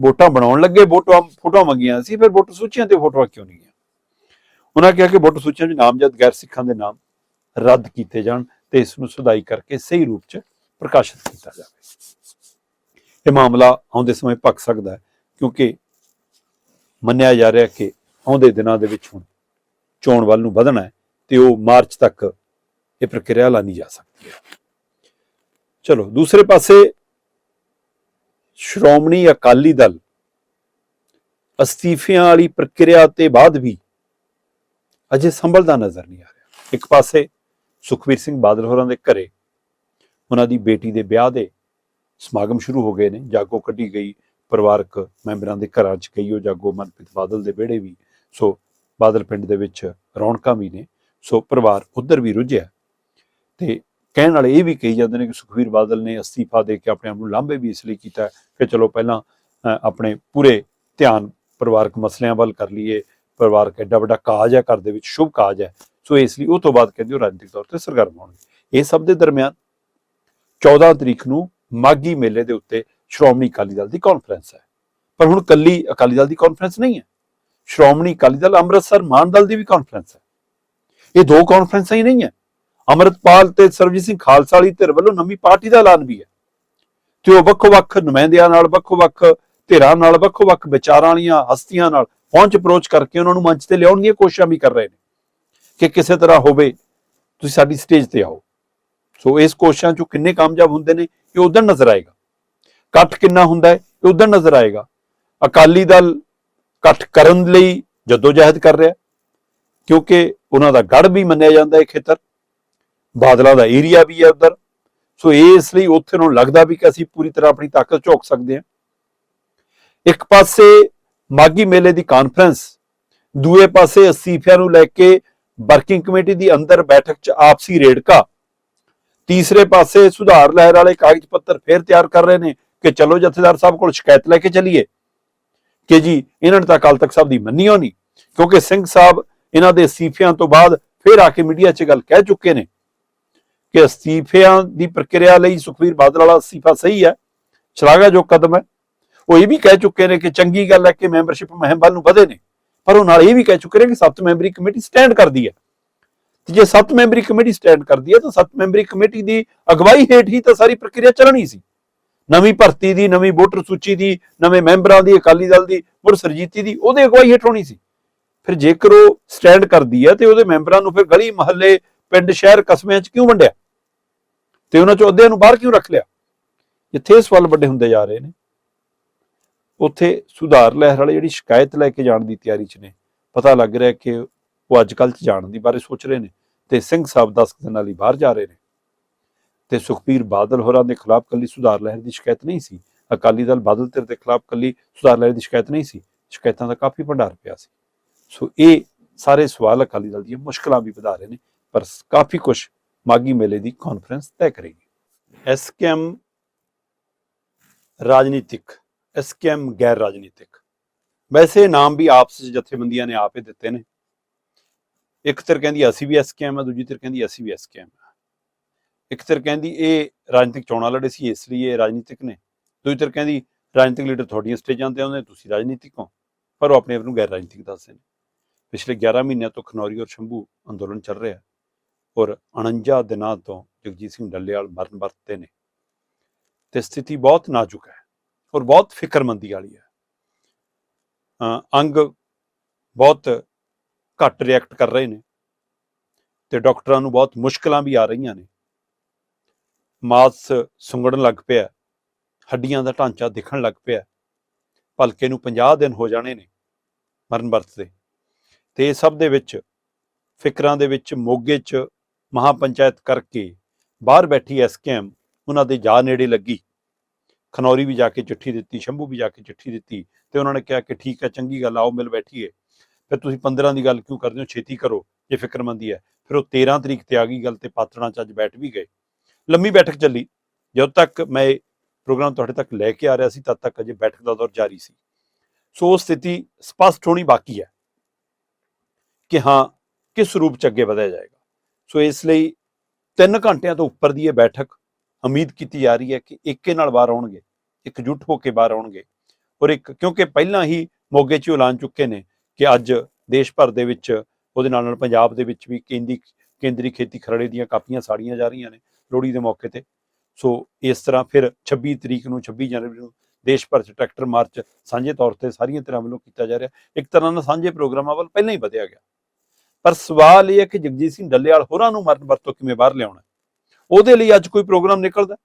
ਵੋਟਾਂ ਬਣਾਉਣ ਲੱਗੇ, ਵੋਟਾਂ, ਫੋਟੋਆਂ ਮੰਗੀਆਂ ਸੀ, ਫਿਰ ਵੋਟਰ ਸੂਚੀਆਂ ਤੇ ਫੋਟੋਆਂ ਕਿਉਂ ਨਹੀਂ ਗਈਆਂ? ਉਹਨਾਂ ਕਿਹਾ ਕਿ ਵੋਟਰ ਸੂਚੀਆਂ ਵਿੱਚ ਨਾਮਜ਼ਦ ਗੈਰ ਸਿੱਖਾਂ ਦੇ ਨਾਮ ਰੱਦ ਕੀਤੇ ਜਾਣ ਤੇ ਇਸ ਨੂੰ ਸੁਧਾਈ ਕਰਕੇ ਸਹੀ ਰੂਪ 'ਚ ਪ੍ਰਕਾਸ਼ਿਤ ਕੀਤਾ ਜਾਵੇ। ਇਹ ਮਾਮਲਾ ਆਉਂਦੇ ਸਮੇਂ ਭਖ ਸਕਦਾ ਹੈ, ਕਿਉਂਕਿ ਮੰਨਿਆ ਜਾ ਰਿਹਾ ਕਿ ਆਉਂਦੇ ਦਿਨਾਂ ਦੇ ਵਿੱਚ ਹੁਣ ਚੋਣ ਵੱਲ ਨੂੰ ਵਧਣਾ ਹੈ ਤੇ ਉਹ ਮਾਰਚ ਤੱਕ ਇਹ ਪ੍ਰਕਿਰਿਆ ਲਾਣੀ ਜਾ ਸਕਦੀ ਹੈ। ਚਲੋ, ਦੂਸਰੇ ਪਾਸੇ ਸ਼੍ਰੋਮਣੀ ਅਕਾਲੀ ਦਲ ਅਸਤੀਫਿਆਂ ਵਾਲੀ ਪ੍ਰਕਿਰਿਆ ਤੇ ਬਾਅਦ ਵੀ ਅਜੇ ਸੰਭਲਦਾ ਨਜ਼ਰ ਨਹੀਂ ਆ ਰਿਹਾ। ਇੱਕ ਪਾਸੇ ਸੁਖਵੀਰ ਸਿੰਘ ਬਾਦਲ ਹੋਰਾਂ ਦੇ ਘਰੇ, ਉਹਨਾਂ ਦੀ ਬੇਟੀ ਦੇ ਵਿਆਹ ਦੇ ਸਮਾਗਮ ਸ਼ੁਰੂ ਹੋ ਗਏ ਨੇ, ਜਾਗੋ ਕੱਢੀ ਗਈ, ਪਰਿਵਾਰਕ ਮੈਂਬਰਾਂ ਦੇ ਘਰਾਂ 'ਚ ਗਈ ਉਹ ਜਾਗੋ, ਮਨਪ੍ਰੀਤ ਬਾਦਲ ਦੇ ਵਿਹੜੇ ਵੀ, ਸੋ ਬਾਦਲ ਪਿੰਡ ਦੇ ਵਿੱਚ ਰੌਣਕਾਂ ਵੀ ਨੇ, ਸੋ ਪਰਿਵਾਰ ਉਧਰ ਵੀ ਰੁੱਝਿਆ। ਤੇ ਕਹਿਣ ਵਾਲੇ ਇਹ ਵੀ ਕਹੀ ਜਾਂਦੇ ਨੇ ਕਿ ਸੁਖਵੀਰ ਬਾਦਲ ਨੇ ਅਸਤੀਫਾ ਦੇ ਕੇ ਆਪਣੇ ਆਪ ਨੂੰ ਲਾਂਭੇ ਵੀ ਇਸ ਲਈ ਕੀਤਾ ਕਿ ਚਲੋ ਪਹਿਲਾਂ ਆਪਣੇ ਪੂਰੇ ਧਿਆਨ ਪਰਿਵਾਰਕ ਮਸਲਿਆਂ ਵੱਲ ਕਰ ਲਈਏ, ਪਰਿਵਾਰਕ ਐਡਾ ਵੱਡਾ ਕਾਜ ਹੈ, ਘਰ ਦੇ ਵਿੱਚ ਸ਼ੁਭ ਕਾਜ ਹੈ। ਸੋ ਇਸ ਲਈ ਉਹ ਤੋਂ ਬਾਅਦ ਕਹਿੰਦੇ ਉਹ ਰਾਜਨੀਤਿਕ ਤੌਰ ਤੇ ਸਰਗਰਮ ਹੋਣਗੇ। ਇਹ ਸਭ ਦੇ ਦਰਮਿਆਨ 14 ਤਰੀਕ ਨੂੰ ਮਾਗੀ ਮੇਲੇ ਦੇ ਉੱਤੇ ਸ਼੍ਰੋਮਣੀ ਅਕਾਲੀ ਦਲ ਦੀ ਕਾਨਫਰੰਸ ਹੈ। ਪਰ ਹੁਣ ਕੱਲੀ ਅਕਾਲੀ ਦਲ ਦੀ ਕਾਨਫਰੰਸ ਨਹੀਂ ਹੈ। ਸ਼੍ਰੋਮਣੀ ਅਕਾਲੀ ਦਲ ਅੰਮ੍ਰਿਤਸਰ ਮਾਨ ਦਲ ਦੀ ਵੀ ਕਾਨਫਰੰਸ ਹੈ। ਇਹ ਦੋ ਕਾਨਫਰੰਸਾਂ ਹੀ ਨਹੀਂ ਹੈ। ਅਮਰਤਪਾਲ ਤੇ ਸਰਬਜੀਤ ਸਿੰਘ ਖਾਲਸਾ ਵਾਲੀ ਧਿਰ ਵੱਲੋਂ ਨਵੀਂ ਪਾਰਟੀ ਦਾ ਐਲਾਨ ਵੀ ਹੈ। ਤੇ ਉਹ ਵੱਖੋ-ਵੱਖ ਨੁਮਾਇੰਦਿਆਂ ਨਾਲ, ਵੱਖੋ-ਵੱਖ ਧਿਰਾਂ ਨਾਲ, ਵੱਖੋ-ਵੱਖ ਵਿਚਾਰਾਂ ਵਾਲੀਆਂ ਹਸਤੀਆਂ ਨਾਲ ਪਹੁੰਚ ਅਪਰੋਚ ਕਰਕੇ ਉਹਨਾਂ ਨੂੰ ਮੰਚ ਤੇ ਲਿਆਉਣ ਦੀਆਂ ਕੋਸ਼ਿਸ਼ਾਂ ਵੀ ਕਰ ਰਹੇ ਨੇ ਕਿ ਕਿਸੇ ਤਰ੍ਹਾਂ ਹੋਵੇ ਤੁਸੀਂ ਸਾਡੀ ਸਟੇਜ ਤੇ ਆਓ। ਸੋ ਇਸ ਕੋਸ਼ਿਸ਼ਾਂ ਚੋਂ ਕਿੰਨੇ ਕਾਮਯਾਬ ਹੁੰਦੇ ਨੇ ਇਹ ਉਦੋਂ ਨਜ਼ਰ ਆਏਗਾ। ਇਕੱਠ ਕਿੰਨਾ ਹੁੰਦਾ ਹੈ ਇਹ ਉਦੋਂ ਨਜ਼ਰ ਆਏਗਾ। ਅਕਾਲੀ ਦਲ ਇਕੱਠ ਕਰਨ ਲਈ ਜਦੋਜਹਿਦ ਕਰ ਰਿਹਾ ਕਿਉਂਕਿ ਉਹਨਾਂ ਦਾ ਗੜ ਵੀ ਮੰਨਿਆ ਜਾਂਦਾ ਹੈ ਖੇਤਰ। ਬਾਦਲਾਂ ਦਾ ਏਰੀਆ ਵੀ ਹੈ ਉਧਰ। ਸੋ ਇਸ ਲਈ ਉੱਥੇ ਨੂੰ ਲੱਗਦਾ ਵੀ ਕਿ ਅਸੀਂ ਪੂਰੀ ਤਰ੍ਹਾਂ ਆਪਣੀ ਤਾਕਤ ਝੋਕ ਸਕਦੇ ਹਾਂ। ਇੱਕ ਪਾਸੇ ਮਾਗੀ ਮੇਲੇ ਦੀ ਕਾਨਫਰੰਸ ਦੂਏ ਪਾਸੇ ਅਸਤੀਫਿਆਂ ਨੂੰ ਲੈ ਕੇ ਵਰਕਿੰਗ ਕਮੇਟੀ ਦੀ ਅੰਦਰ ਬੈਠਕ 'ਚ ਆਪਸੀ ਰੇੜਕਾ, ਤੀਸਰੇ ਪਾਸੇ ਸੁਧਾਰ ਲਹਿਰ ਵਾਲੇ ਕਾਗਜ਼ ਪੱਤਰ ਫੇਰ ਤਿਆਰ ਕਰ ਰਹੇ ਨੇ ਕਿ ਚਲੋ ਜਥੇਦਾਰ ਸਾਹਿਬ ਕੋਲ ਸ਼ਿਕਾਇਤ ਲੈ ਕੇ ਚੱਲੀਏ। ਕਿ ਜੀ, ਇਹਨਾਂ ਨੇ ਤਾਂ ਅਕਾਲ ਤਖਤ ਸਾਹਿਬ ਦੀ ਮੰਨੀ ਹੋਣੀ ਕਿਉਂਕਿ ਸਿੰਘ ਸਾਹਿਬ ਇਹਨਾਂ ਦੇ ਅਸੀਫਿਆਂ ਤੋਂ ਬਾਅਦ ਫੇਰ ਆ ਕੇ ਮੀਡੀਆ 'ਚ ਗੱਲ ਕਹਿ ਚੁੱਕੇ ਨੇ ਕਿ ਅਸਤੀਫਿਆਂ ਦੀ ਪ੍ਰਕਿਰਿਆ ਲਈ ਸੁਖਵੀਰ ਬਾਦਲ ਵਾਲਾ ਅਸਤੀਫਾ ਸਹੀ ਹੈ, ਸ਼ਲਾਘਾ ਜੋ ਕਦਮ ਹੈ। ਉਹ ਇਹ ਵੀ ਕਹਿ ਚੁੱਕੇ ਨੇ ਕਿ ਚੰਗੀ ਗੱਲ ਹੈ ਕਿ ਮੈਂਬਰਸ਼ਿਪ ਮੁਹਿੰਮ ਨੂੰ ਵਧੇ ਨੇ, ਪਰ ਉਹ ਨਾਲ ਇਹ ਵੀ ਕਹਿ ਚੁੱਕੇ ਨੇ ਕਿ ਸੱਤ ਮੈਂਬਰੀ ਕਮੇਟੀ ਸਟੈਂਡ ਕਰਦੀ ਹੈ। ਤੇ ਜੇ ਸੱਤ ਮੈਂਬਰੀ ਕਮੇਟੀ ਸਟੈਂਡ ਕਰਦੀ ਹੈ, ਤਾਂ ਸੱਤ ਮੈਂਬਰੀ ਕਮੇਟੀ ਦੀ ਅਗਵਾਈ ਹੇਠ ਹੀ ਤਾਂ ਸਾਰੀ ਪ੍ਰਕਿਰਿਆ ਚੱਲਣੀ ਸੀ। ਨਵੀਂ ਭਰਤੀ ਦੀ, ਨਵੀਂ ਵੋਟਰ ਸੂਚੀ ਦੀ, ਨਵੇਂ ਮੈਂਬਰਾਂ ਦੀ, ਅਕਾਲੀ ਦਲ ਦੀ ਮੁੜ ਸਰਜੀਤੀ ਦੀ, ਉਹਦੇ ਅਗਵਾਈ ਹੇਠ ਹੋਣੀ ਸੀ। ਫਿਰ ਜੇਕਰ ਉਹ ਸਟੈਂਡ ਕਰਦੀ ਹੈ, ਤੇ ਉਹਦੇ ਮੈਂਬਰਾਂ ਨੂੰ ਫਿਰ ਗਲੀ, ਮਹੱਲੇ, ਪਿੰਡ, ਸ਼ਹਿਰ, ਕਸਬਿਆਂ 'ਚ ਕਿਉਂ ਵੰਡਿਆ? ਤੇ ਉਹਨਾਂ 'ਚੋਂ ਅੱਧਿਆਂ ਨੂੰ ਬਾਹਰ ਕਿਉਂ ਰੱਖ ਲਿਆ? ਜਿੱਥੇ ਸਵਾਲ ਵੱਡੇ ਹੁੰਦੇ ਜਾ ਰਹੇ ਨੇ। ਉੱਥੇ ਸੁਧਾਰ ਲਹਿਰ ਵਾਲੇ ਜਿਹੜੀ ਸ਼ਿਕਾਇਤ ਲੈ ਕੇ ਜਾਣ ਦੀ ਤਿਆਰੀ 'ਚ ਨੇ। ਪਤਾ ਲੱਗ ਰਿਹਾ ਕਿ ਉਹ ਅੱਜ ਕੱਲ੍ਹ 'ਚ ਜਾਣ ਦੀ ਬਾਰੇ ਸੋਚ ਰਹੇ ਨੇ ਤੇ ਸਿੰਘ ਸਾਹਿਬ 10 ਦਿਨਾਂ ਲਈ ਬਾਹਰ ਜਾ ਰਹੇ ਨੇ। ਤੇ ਸੁਖਬੀਰ ਬਾਦਲ ਹੋਰਾਂ ਦੇ ਖਿਲਾਫ ਕੱਲੀ ਸੁਧਾਰ ਲਹਿਰ ਦੀ ਸ਼ਿਕਾਇਤ ਨਹੀਂ ਸੀ। ਅਕਾਲੀ ਦਲ ਬਾਦਲ ਧਿਰ ਦੇ ਖਿਲਾਫ ਕੱਲੀ ਸੁਧਾਰ ਲਹਿਰ ਦੀ ਸ਼ਿਕਾਇਤ ਨਹੀਂ ਸੀ। ਸ਼ਿਕਾਇਤਾਂ ਦਾ ਕਾਫੀ ਭੰਡਾਰ ਪਿਆ ਸੀ। ਸੋ ਇਹ ਸਾਰੇ ਸਵਾਲ ਅਕਾਲੀ ਦਲ ਦੀਆਂ ਮੁਸ਼ਕਲਾਂ ਵੀ ਵਧਾ ਰਹੇ ਨੇ, ਪਰ ਕਾਫੀ ਕੁਝ ਮਾਗੀ ਮੇਲੇ ਦੀ ਕਾਨਫਰੰਸ ਤੈਅ ਕਰੇਗੀ ਐਸਕੇਐਮ ਰਾਜਨੀਤਿਕ ਐਸਕੇਐਮ ਗੈਰ ਰਾਜਨੀਤਿਕ ਵੈਸੇ ਨਾਮ ਵੀ ਆਪਸ ਵਿੱਚ ਜਥੇਬੰਦੀਆਂ ਨੇ ਆਪੇ ਦਿੱਤੇ ਨੇ ਇੱਕ ਧਿਰ ਕਹਿੰਦੀ ਅਸੀਂ ਵੀ ਐਸਕੇਐਮ ਆ ਦੂਜੀ ਧਿਰ ਕਹਿੰਦੀ ਅਸੀਂ ਵੀ ਐਸਕੇਐਮ ਆ ਇੱਕ ਧਿਰ ਕਹਿੰਦੀ ਇਹ ਰਾਜਨੀਤਿਕ ਚੋਣਾਂ ਲੜੇ ਸੀ ਇਸ ਲਈ ਇਹ ਰਾਜਨੀਤਿਕ ਨੇ ਦੂਜੀ ਧਿਰ ਕਹਿੰਦੀ ਰਾਜਨੀਤਿਕ ਲੀਡਰ ਤੁਹਾਡੀਆਂ ਸਟੇਜਾਂ ਤੇ ਆਉਂਦੇ ਤੁਸੀਂ ਰਾਜਨੀਤਿਕ ਹੋ ਪਰ ਉਹ ਆਪਣੇ ਆਪ ਨੂੰ ਗੈਰ ਰਾਜਨੀਤਿਕ ਦੱਸਦੇ ਨੇ ਪਿਛਲੇ 11 ਮਹੀਨਿਆਂ ਤੋਂ ਖਨੌਰੀ ਔਰ ਸ਼ੰਭੂ ਅੰਦੋਲਨ ਚੱਲ ਰਿਹਾ ਹੈ ਔਰ 49 ਦਿਨਾਂ ਤੋਂ ਜਗਜੀਤ ਸਿੰਘ ਡੱਲੇਵਾਲ ਮਰਨ ਵਰਤੇ ਨੇ। ਤੇ ਸਥਿਤੀ ਬਹੁਤ ਨਾਜ਼ੁਕ ਹੈ ਔਰ ਬਹੁਤ ਫਿਕਰਮੰਦੀ ਵਾਲੀ ਹੈ। ਅੰਗ ਬਹੁਤ ਘੱਟ ਰਿਐਕਟ ਕਰ ਰਹੇ ਨੇ ਤੇ ਡਾਕਟਰਾਂ ਨੂੰ ਬਹੁਤ ਮੁਸ਼ਕਲਾਂ ਵੀ ਆ ਰਹੀਆਂ ਨੇ। ਮਾਸ ਸੁੰਗੜਨ ਲੱਗ ਪਿਆ ਹੱਡੀਆਂ ਦਾ ਢਾਂਚਾ ਦਿਖਣ ਲੱਗ ਪਿਆ ਭਲਕੇ ਨੂੰ 50 ਦਿਨ ਹੋ ਜਾਣੇ ਨੇ ਮਰਨ ਵਰਤਦੇ। ਤੇ ਇਹ ਸਭ ਦੇ ਵਿੱਚ, ਫਿਕਰਾਂ ਦੇ ਵਿੱਚ, ਮੋਗੇ 'ਚ ਮਹਾਪੰਚਾਇਤ ਕਰਕੇ ਬਾਹਰ ਬੈਠੀ ਐਸਕੇਐਮ ਉਹਨਾਂ ਦੇ ਜਾ ਨੇੜੇ ਲੱਗੀ। ਖਨੌਰੀ ਵੀ ਜਾ ਕੇ ਚਿੱਠੀ ਦਿੱਤੀ, ਸ਼ੰਭੂ ਵੀ ਜਾ ਕੇ ਚਿੱਠੀ ਦਿੱਤੀ ਤੇ ਉਹਨਾਂ ਨੇ ਕਿਹਾ ਕਿ ਠੀਕ ਹੈ, ਚੰਗੀ ਗੱਲ ਆਓ ਮਿਲ ਬੈਠੀਏ। ਫਿਰ ਤੁਸੀਂ 15 ਦੀ ਗੱਲ ਕਿਉਂ ਕਰਦੇ ਹੋ? ਛੇਤੀ ਕਰੋ, ਜੇ ਫਿਕਰਮੰਦੀ ਹੈ। ਫਿਰ ਉਹ 13 ਤਰੀਕ ਤੇ ਆ ਗਈ ਗੱਲ ਤੇ ਪਾਤੜਾਂ ਚ ਅੱਜ ਬੈਠ ਵੀ ਗਏ। ਲੰਮੀ ਬੈਠਕ ਚੱਲੀ। ਜਦੋਂ ਤੱਕ ਮੈਂ ਪ੍ਰੋਗਰਾਮ ਤੁਹਾਡੇ ਤੱਕ ਲੈ ਕੇ ਆ ਰਿਹਾ ਸੀ, ਤਦ ਤੱਕ ਅਜੇ ਬੈਠਕ ਦਾ ਦੌਰ ਜਾਰੀ ਸੀ। ਸੋ ਉਹ ਸਥਿਤੀ ਸਪਸ਼ਟ ਹੋਣੀ ਬਾਕੀ ਹੈ ਕਿ ਹਾਂ, ਕਿਸ ਰੂਪ ਚ ਅੱਗੇ ਵਧਿਆ ਜਾਏਗਾ। ਸੋ ਇਸ ਲਈ 3 ਘੰਟਿਆਂ ਤੋਂ ਉੱਪਰ ਦੀ ਇਹ ਬੈਠਕ ਉਮੀਦ ਕੀਤੀ ਜਾ ਰਹੀ ਹੈ ਕਿ ਇੱਕੇ ਨਾਲ ਬਾਹਰ ਆਉਣਗੇ, ਇਕਜੁੱਟ ਹੋ ਕੇ ਬਾਹਰ ਆਉਣਗੇ। ਔਰ ਇੱਕ, ਕਿਉਂਕਿ ਪਹਿਲਾਂ ਹੀ ਮੋਗੇ 'ਚ ਹੀ ਐਲਾਨ ਚੁੱਕੇ ਨੇ ਕਿ ਅੱਜ ਦੇਸ਼ ਭਰ ਦੇ ਵਿੱਚ ਉਹਦੇ ਨਾਲ ਨਾਲ ਪੰਜਾਬ ਦੇ ਵਿੱਚ ਵੀ ਕੇਂਦੀ, ਕੇਂਦਰੀ ਖੇਤੀ ਖਰੜੇ ਦੀਆਂ ਕਾਪੀਆਂ ਸਾੜੀਆਂ ਜਾ ਰਹੀਆਂ ਨੇ ਲੋਹੜੀ ਦੇ ਮੌਕੇ ਤੇ। ਸੋ ਇਸ ਤਰ੍ਹਾਂ ਫਿਰ 26 ਤਰੀਕ ਨੂੰ 26 ਜਨਵਰੀ ਨੂੰ ਦੇਸ਼ ਭਰ 'ਚ ਟਰੈਕਟਰ ਮਾਰਚ ਸਾਂਝੇ ਤੌਰ ਤੇ ਸਾਰੀਆਂ ਤਰ੍ਹਾਂ ਵੱਲੋਂ ਕੀਤਾ ਜਾ ਰਿਹਾ। ਇੱਕ ਤਰ੍ਹਾਂ ਨਾਲ ਸਾਂਝੇ ਪ੍ਰੋਗਰਾਮਾਂ ਵੱਲ ਪਹਿਲਾਂ ਹੀ ਵਧਿਆ ਗਿਆ। ਪਰ ਸਵਾਲ ਇਹ ਹੈ ਕਿ ਜਗਜੀਤ ਸਿੰਘ ਡੱਲੇਵਾਲ ਹੋਰਾਂ ਨੂੰ ਮਰਨ ਵਰਤੋਂ ਕਿਵੇਂ ਬਾਹਰ ਲਿਆਉਣਾ ਉਹਦੇ ਲਈ ਅੱਜ ਕੋਈ ਪ੍ਰੋਗਰਾਮ ਨਿਕਲਦਾ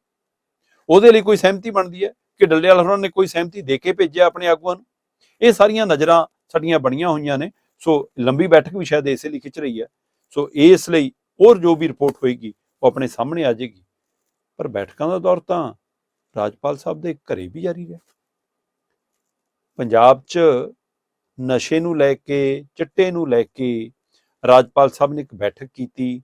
ਉਹਦੇ ਲਈ ਕੋਈ ਸਹਿਮਤੀ ਬਣਦੀ ਹੈ ਕਿ ਡੱਲੇਵਾਲ ਹੋਰਾਂ ਨੇ ਕੋਈ ਸਹਿਮਤੀ ਦੇ ਕੇ ਭੇਜਿਆ ਆਪਣੇ ਆਗੂਆਂ ਨੂੰ? ਇਹ ਸਾਰੀਆਂ ਨਜ਼ਰਾਂ ਸਾਡੀਆਂ ਬਣੀਆਂ ਹੋਈਆਂ ਨੇ, ਸੋ ਲੰਬੀ ਬੈਠਕ ਵੀ ਸ਼ਾਇਦ ਇਸੇ ਲਈ ਖਿੱਚ ਰਹੀ ਹੈ। ਸੋ ਇਸ ਲਈ ਹੋਰ ਜੋ ਵੀ ਰਿਪੋਰਟ ਹੋਏਗੀ, ਉਹ ਆਪਣੇ ਸਾਹਮਣੇ ਆ ਜਾਏਗੀ। ਪਰ ਬੈਠਕਾਂ ਦਾ ਦੌਰ ਤਾਂ ਰਾਜਪਾਲ ਸਾਹਿਬ ਦੇ ਘਰੇ ਵੀ ਜਾਰੀ ਰਿਹਾ। ਪੰਜਾਬ 'ਚ ਨਸ਼ੇ ਨੂੰ ਲੈ ਕੇ, ਚਿੱਟੇ ਨੂੰ ਲੈ ਕੇ ਰਾਜਪਾਲ ਸਾਹਿਬ ਨੇ ਇੱਕ ਬੈਠਕ ਕੀਤੀ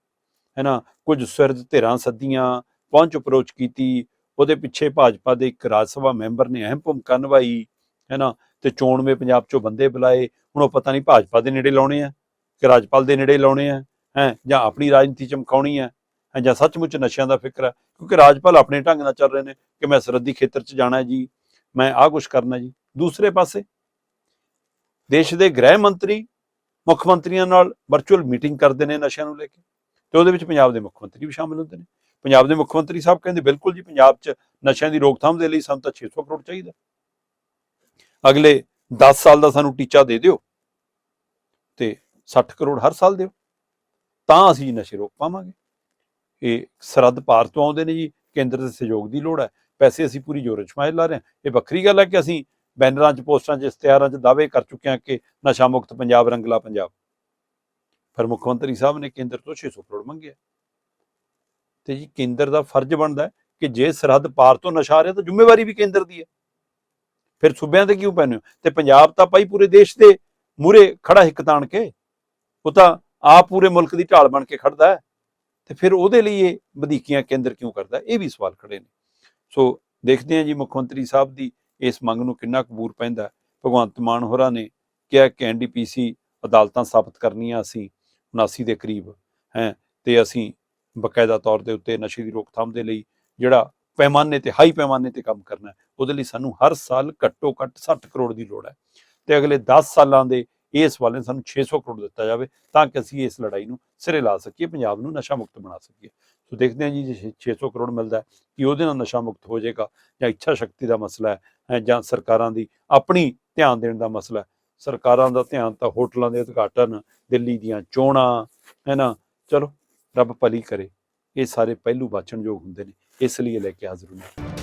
ਹੈ ਨਾ ਕੁਝ ਸੁਰਦ ਧਿਰਾਂ ਸੱਦੀਆਂ, ਪਹੁੰਚ ਅਪਰੋਚ ਕੀਤੀ, ਉਹਦੇ ਪਿੱਛੇ ਭਾਜਪਾ ਦੇ ਇੱਕ ਰਾਜ ਸਭਾ ਮੈਂਬਰ ਨੇ ਅਹਿਮ ਭੂਮਿਕਾ ਨਿਭਾਈ ਹੈ ਨਾ ਤੇ ਚੋਣਵੇਂ ਪੰਜਾਬ 'ਚੋਂ ਬੰਦੇ ਬੁਲਾਏ, ਹੁਣ ਉਹ ਪਤਾ ਨਹੀਂ ਭਾਜਪਾ ਦੇ ਨੇੜੇ ਲਾਉਣੇ ਆ ਕਿ ਰਾਜਪਾਲ ਦੇ ਨੇੜੇ ਲਾਉਣੇ ਆ, ਹੈ, ਜਾਂ ਆਪਣੀ ਰਾਜਨੀਤੀ ਚਮਕਾਉਣੀ ਹੈ, ਜਾਂ ਸੱਚਮੁੱਚ ਨਸ਼ਿਆਂ ਦਾ ਫਿਕਰ ਹੈ ਕਿਉਂਕਿ ਰਾਜਪਾਲ ਆਪਣੇ ਢੰਗ ਨਾਲ ਚੱਲ ਰਹੇ ਨੇ ਕਿ ਮੈਂ ਸਰਹੱਦੀ ਖੇਤਰ 'ਚ ਜਾਣਾ ਜੀ, ਮੈਂ ਆਹ ਕੁਝ ਕਰਨਾ ਜੀ। ਦੂਸਰੇ ਪਾਸੇ ਦੇਸ਼ ਦੇ ਗ੍ਰਹਿ ਮੰਤਰੀ ਮੁੱਖ ਮੰਤਰੀਆਂ ਨਾਲ ਵਰਚੁਅਲ ਮੀਟਿੰਗ ਕਰਦੇ ਨੇ ਨਸ਼ਿਆਂ ਨੂੰ ਲੈ ਕੇ ਤੇ ਉਹਦੇ ਵਿੱਚ ਪੰਜਾਬ ਦੇ ਮੁੱਖ ਮੰਤਰੀ ਵੀ ਸ਼ਾਮਿਲ ਹੁੰਦੇ ਨੇ। ਪੰਜਾਬ ਦੇ ਮੁੱਖ ਮੰਤਰੀ ਸਾਹਿਬ ਕਹਿੰਦੇ ਬਿਲਕੁਲ ਜੀ ਪੰਜਾਬ 'ਚ ਨਸ਼ਿਆਂ ਦੀ ਰੋਕਥਾਮ ਦੇ ਲਈ ਸਾਨੂੰ ਤਾਂ 600 ਕਰੋੜ ਚਾਹੀਦਾ। ਅਗਲੇ 10 ਸਾਲ ਦਾ ਸਾਨੂੰ ਟੀਚਾ ਦੇ ਦਿਓ ਤੇ 60 ਕਰੋੜ ਹਰ ਸਾਲ ਦਿਓ। ਤਾਂ ਅਸੀਂ ਨਸ਼ੇ ਰੋਕ ਪਾਵਾਂਗੇ। ਇਹ ਸਰਹੱਦ ਭਾਰ ਤੋਂ ਆਉਂਦੇ ਨੇ ਜੀ, ਕੇਂਦਰ ਦੇ ਸਹਿਯੋਗ ਦੀ ਲੋੜ ਹੈ। ਪੈਸੇ ਅਸੀਂ ਪੂਰੀ ਜੋਰ ਜਮਾਇਲ ਲਾ ਰਹੇ ਹਾਂ। ਇਹ ਵੱਖਰੀ ਗੱਲ ਹੈ ਕਿ ਅਸੀਂ ਬੈਨਰਾਂ 'ਚ ਪੋਸਟਰਾਂ 'ਚ, ਇਸ਼ਤਿਹਾਰਾਂ 'ਚ ਦਾਅਵੇ ਕਰ ਚੁੱਕੇ ਹਾਂ ਕਿ ਨਸ਼ਾ ਮੁਕਤ ਪੰਜਾਬ, ਰੰਗਲਾ ਪੰਜਾਬ। ਪਰ ਮੁੱਖ ਮੰਤਰੀ ਸਾਹਿਬ ਨੇ ਕੇਂਦਰ ਤੋਂ 600 ਕਰੋੜ ਮੰਗਿਆ ਤੇ ਜੀ ਕੇਂਦਰ ਦਾ ਫਰਜ਼ ਬਣਦਾ ਕਿ ਜੇ ਸਰਹੱਦ ਪਾਰ ਤੋਂ ਨਸ਼ਾ ਆ ਰਿਹਾ ਤਾਂ ਜ਼ਿੰਮੇਵਾਰੀ ਵੀ ਕੇਂਦਰ ਦੀ ਹੈ। ਫਿਰ ਸੂਬਿਆਂ ਤੇ ਕਿਉਂ ਪੈਣੇ ਹੋ? ਤੇ ਪੰਜਾਬ ਤਾਂ ਭਾਈ ਪੂਰੇ ਦੇਸ਼ ਦੇ ਮੂਰੇ ਖੜਾ ਹਿੱਕ ਤਾਣ ਕੇ, ਉਹ ਤਾਂ ਆਪ ਪੂਰੇ ਮੁਲਕ ਦੀ ਢਾਲ ਬਣ ਕੇ ਖੜਦਾ ਹੈ। ਤੇ ਫਿਰ ਉਹਦੇ ਲਈ ਇਹ ਵਧੀਕੀਆਂ ਕੇਂਦਰ ਕਿਉਂ ਕਰਦਾ ਇਹ ਵੀ ਸਵਾਲ ਖੜੇ ਨੇ। ਸੋ ਦੇਖਦੇ ਹਾਂ ਜੀ ਮੁੱਖ ਮੰਤਰੀ ਸਾਹਿਬ ਦੀ ਇਸ ਮੰਗ ਨੂੰ ਕਿੰਨਾ ਕਬੂਰ ਪੈਂਦਾ ਭਗਵੰਤ ਮਾਨ ਹੋਰਾਂ ਨੇ ਕਿਹਾ ਕਿ ਐਨਡੀਪੀਸੀ ਅਦਾਲਤਾਂ ਸਥਾਪਿਤ ਕਰਨੀਆਂ ਅਸੀਂ 79 ਦੇ ਕਰੀਬ, ਹੈ, ਤੇ ਅਸੀਂ ਬਕਾਇਦਾ ਤੌਰ ਦੇ ਉੱਤੇ ਨਸ਼ੇ ਦੀ ਰੋਕਥਾਮ ਦੇ ਲਈ ਜਿਹੜਾ ਪੈਮਾਨੇ ਤੇ, ਹਾਈ ਪੈਮਾਨੇ ਤੇ ਕੰਮ ਕਰਨਾ ਹੈ, ਉਹਦੇ ਲਈ ਸਾਨੂੰ ਹਰ ਸਾਲ ਘੱਟੋ ਘੱਟ 60 ਕਰੋੜ ਦੀ ਲੋੜ ਹੈ ਤੇ ਅਗਲੇ 10 ਸਾਲਾਂ ਦੇ ਇਸ ਵਾਲੇ ਸਾਨੂੰ 600 ਕਰੋੜ ਦਿੱਤਾ ਜਾਵੇ ਤਾਂ ਕਿ ਅਸੀਂ ਇਸ ਲੜਾਈ ਨੂੰ ਸਿਰੇ ਲਾ ਸਕੀਏ, ਪੰਜਾਬ ਨੂੰ ਨਸ਼ਾ ਮੁਕਤ ਬਣਾ ਸਕੀਏ। ਸੋ ਦੇਖਦੇ ਹਾਂ ਜੀ, ਜੇ 600 ਕਰੋੜ ਮਿਲਦਾ ਕਿ ਉਹਦੇ ਨਾਲ ਨਸ਼ਾ ਮੁਕਤ ਹੋ ਜਾਏਗਾ ਜਾਂ ਇੱਛਾ ਸ਼ਕਤੀ ਦਾ ਮਸਲਾ ਹੈ ਜਾਂ ਸਰਕਾਰਾਂ ਦੀ ਆਪਣੀ ਧਿਆਨ ਦੇਣ ਦਾ ਮਸਲਾ ਹੈ? ਸਰਕਾਰਾਂ ਦਾ ਧਿਆਨ ਤਾਂ ਹੋਟਲਾਂ ਦੇ ਉਦਘਾਟਨ, ਦਿੱਲੀ ਦੀਆਂ ਚੋਣਾਂ ਹੈ ਨਾ ਚਲੋ, ਰੱਬ ਭਲੀ ਕਰੇ। ਇਹ ਸਾਰੇ ਪਹਿਲੂ ਵਾਚਣਯੋਗ ਹੁੰਦੇ ਨੇ, ਇਸ ਲਈ ਇਹ ਲੈ ਕੇ ਹਾਜ਼ਰ ਹਾਂ।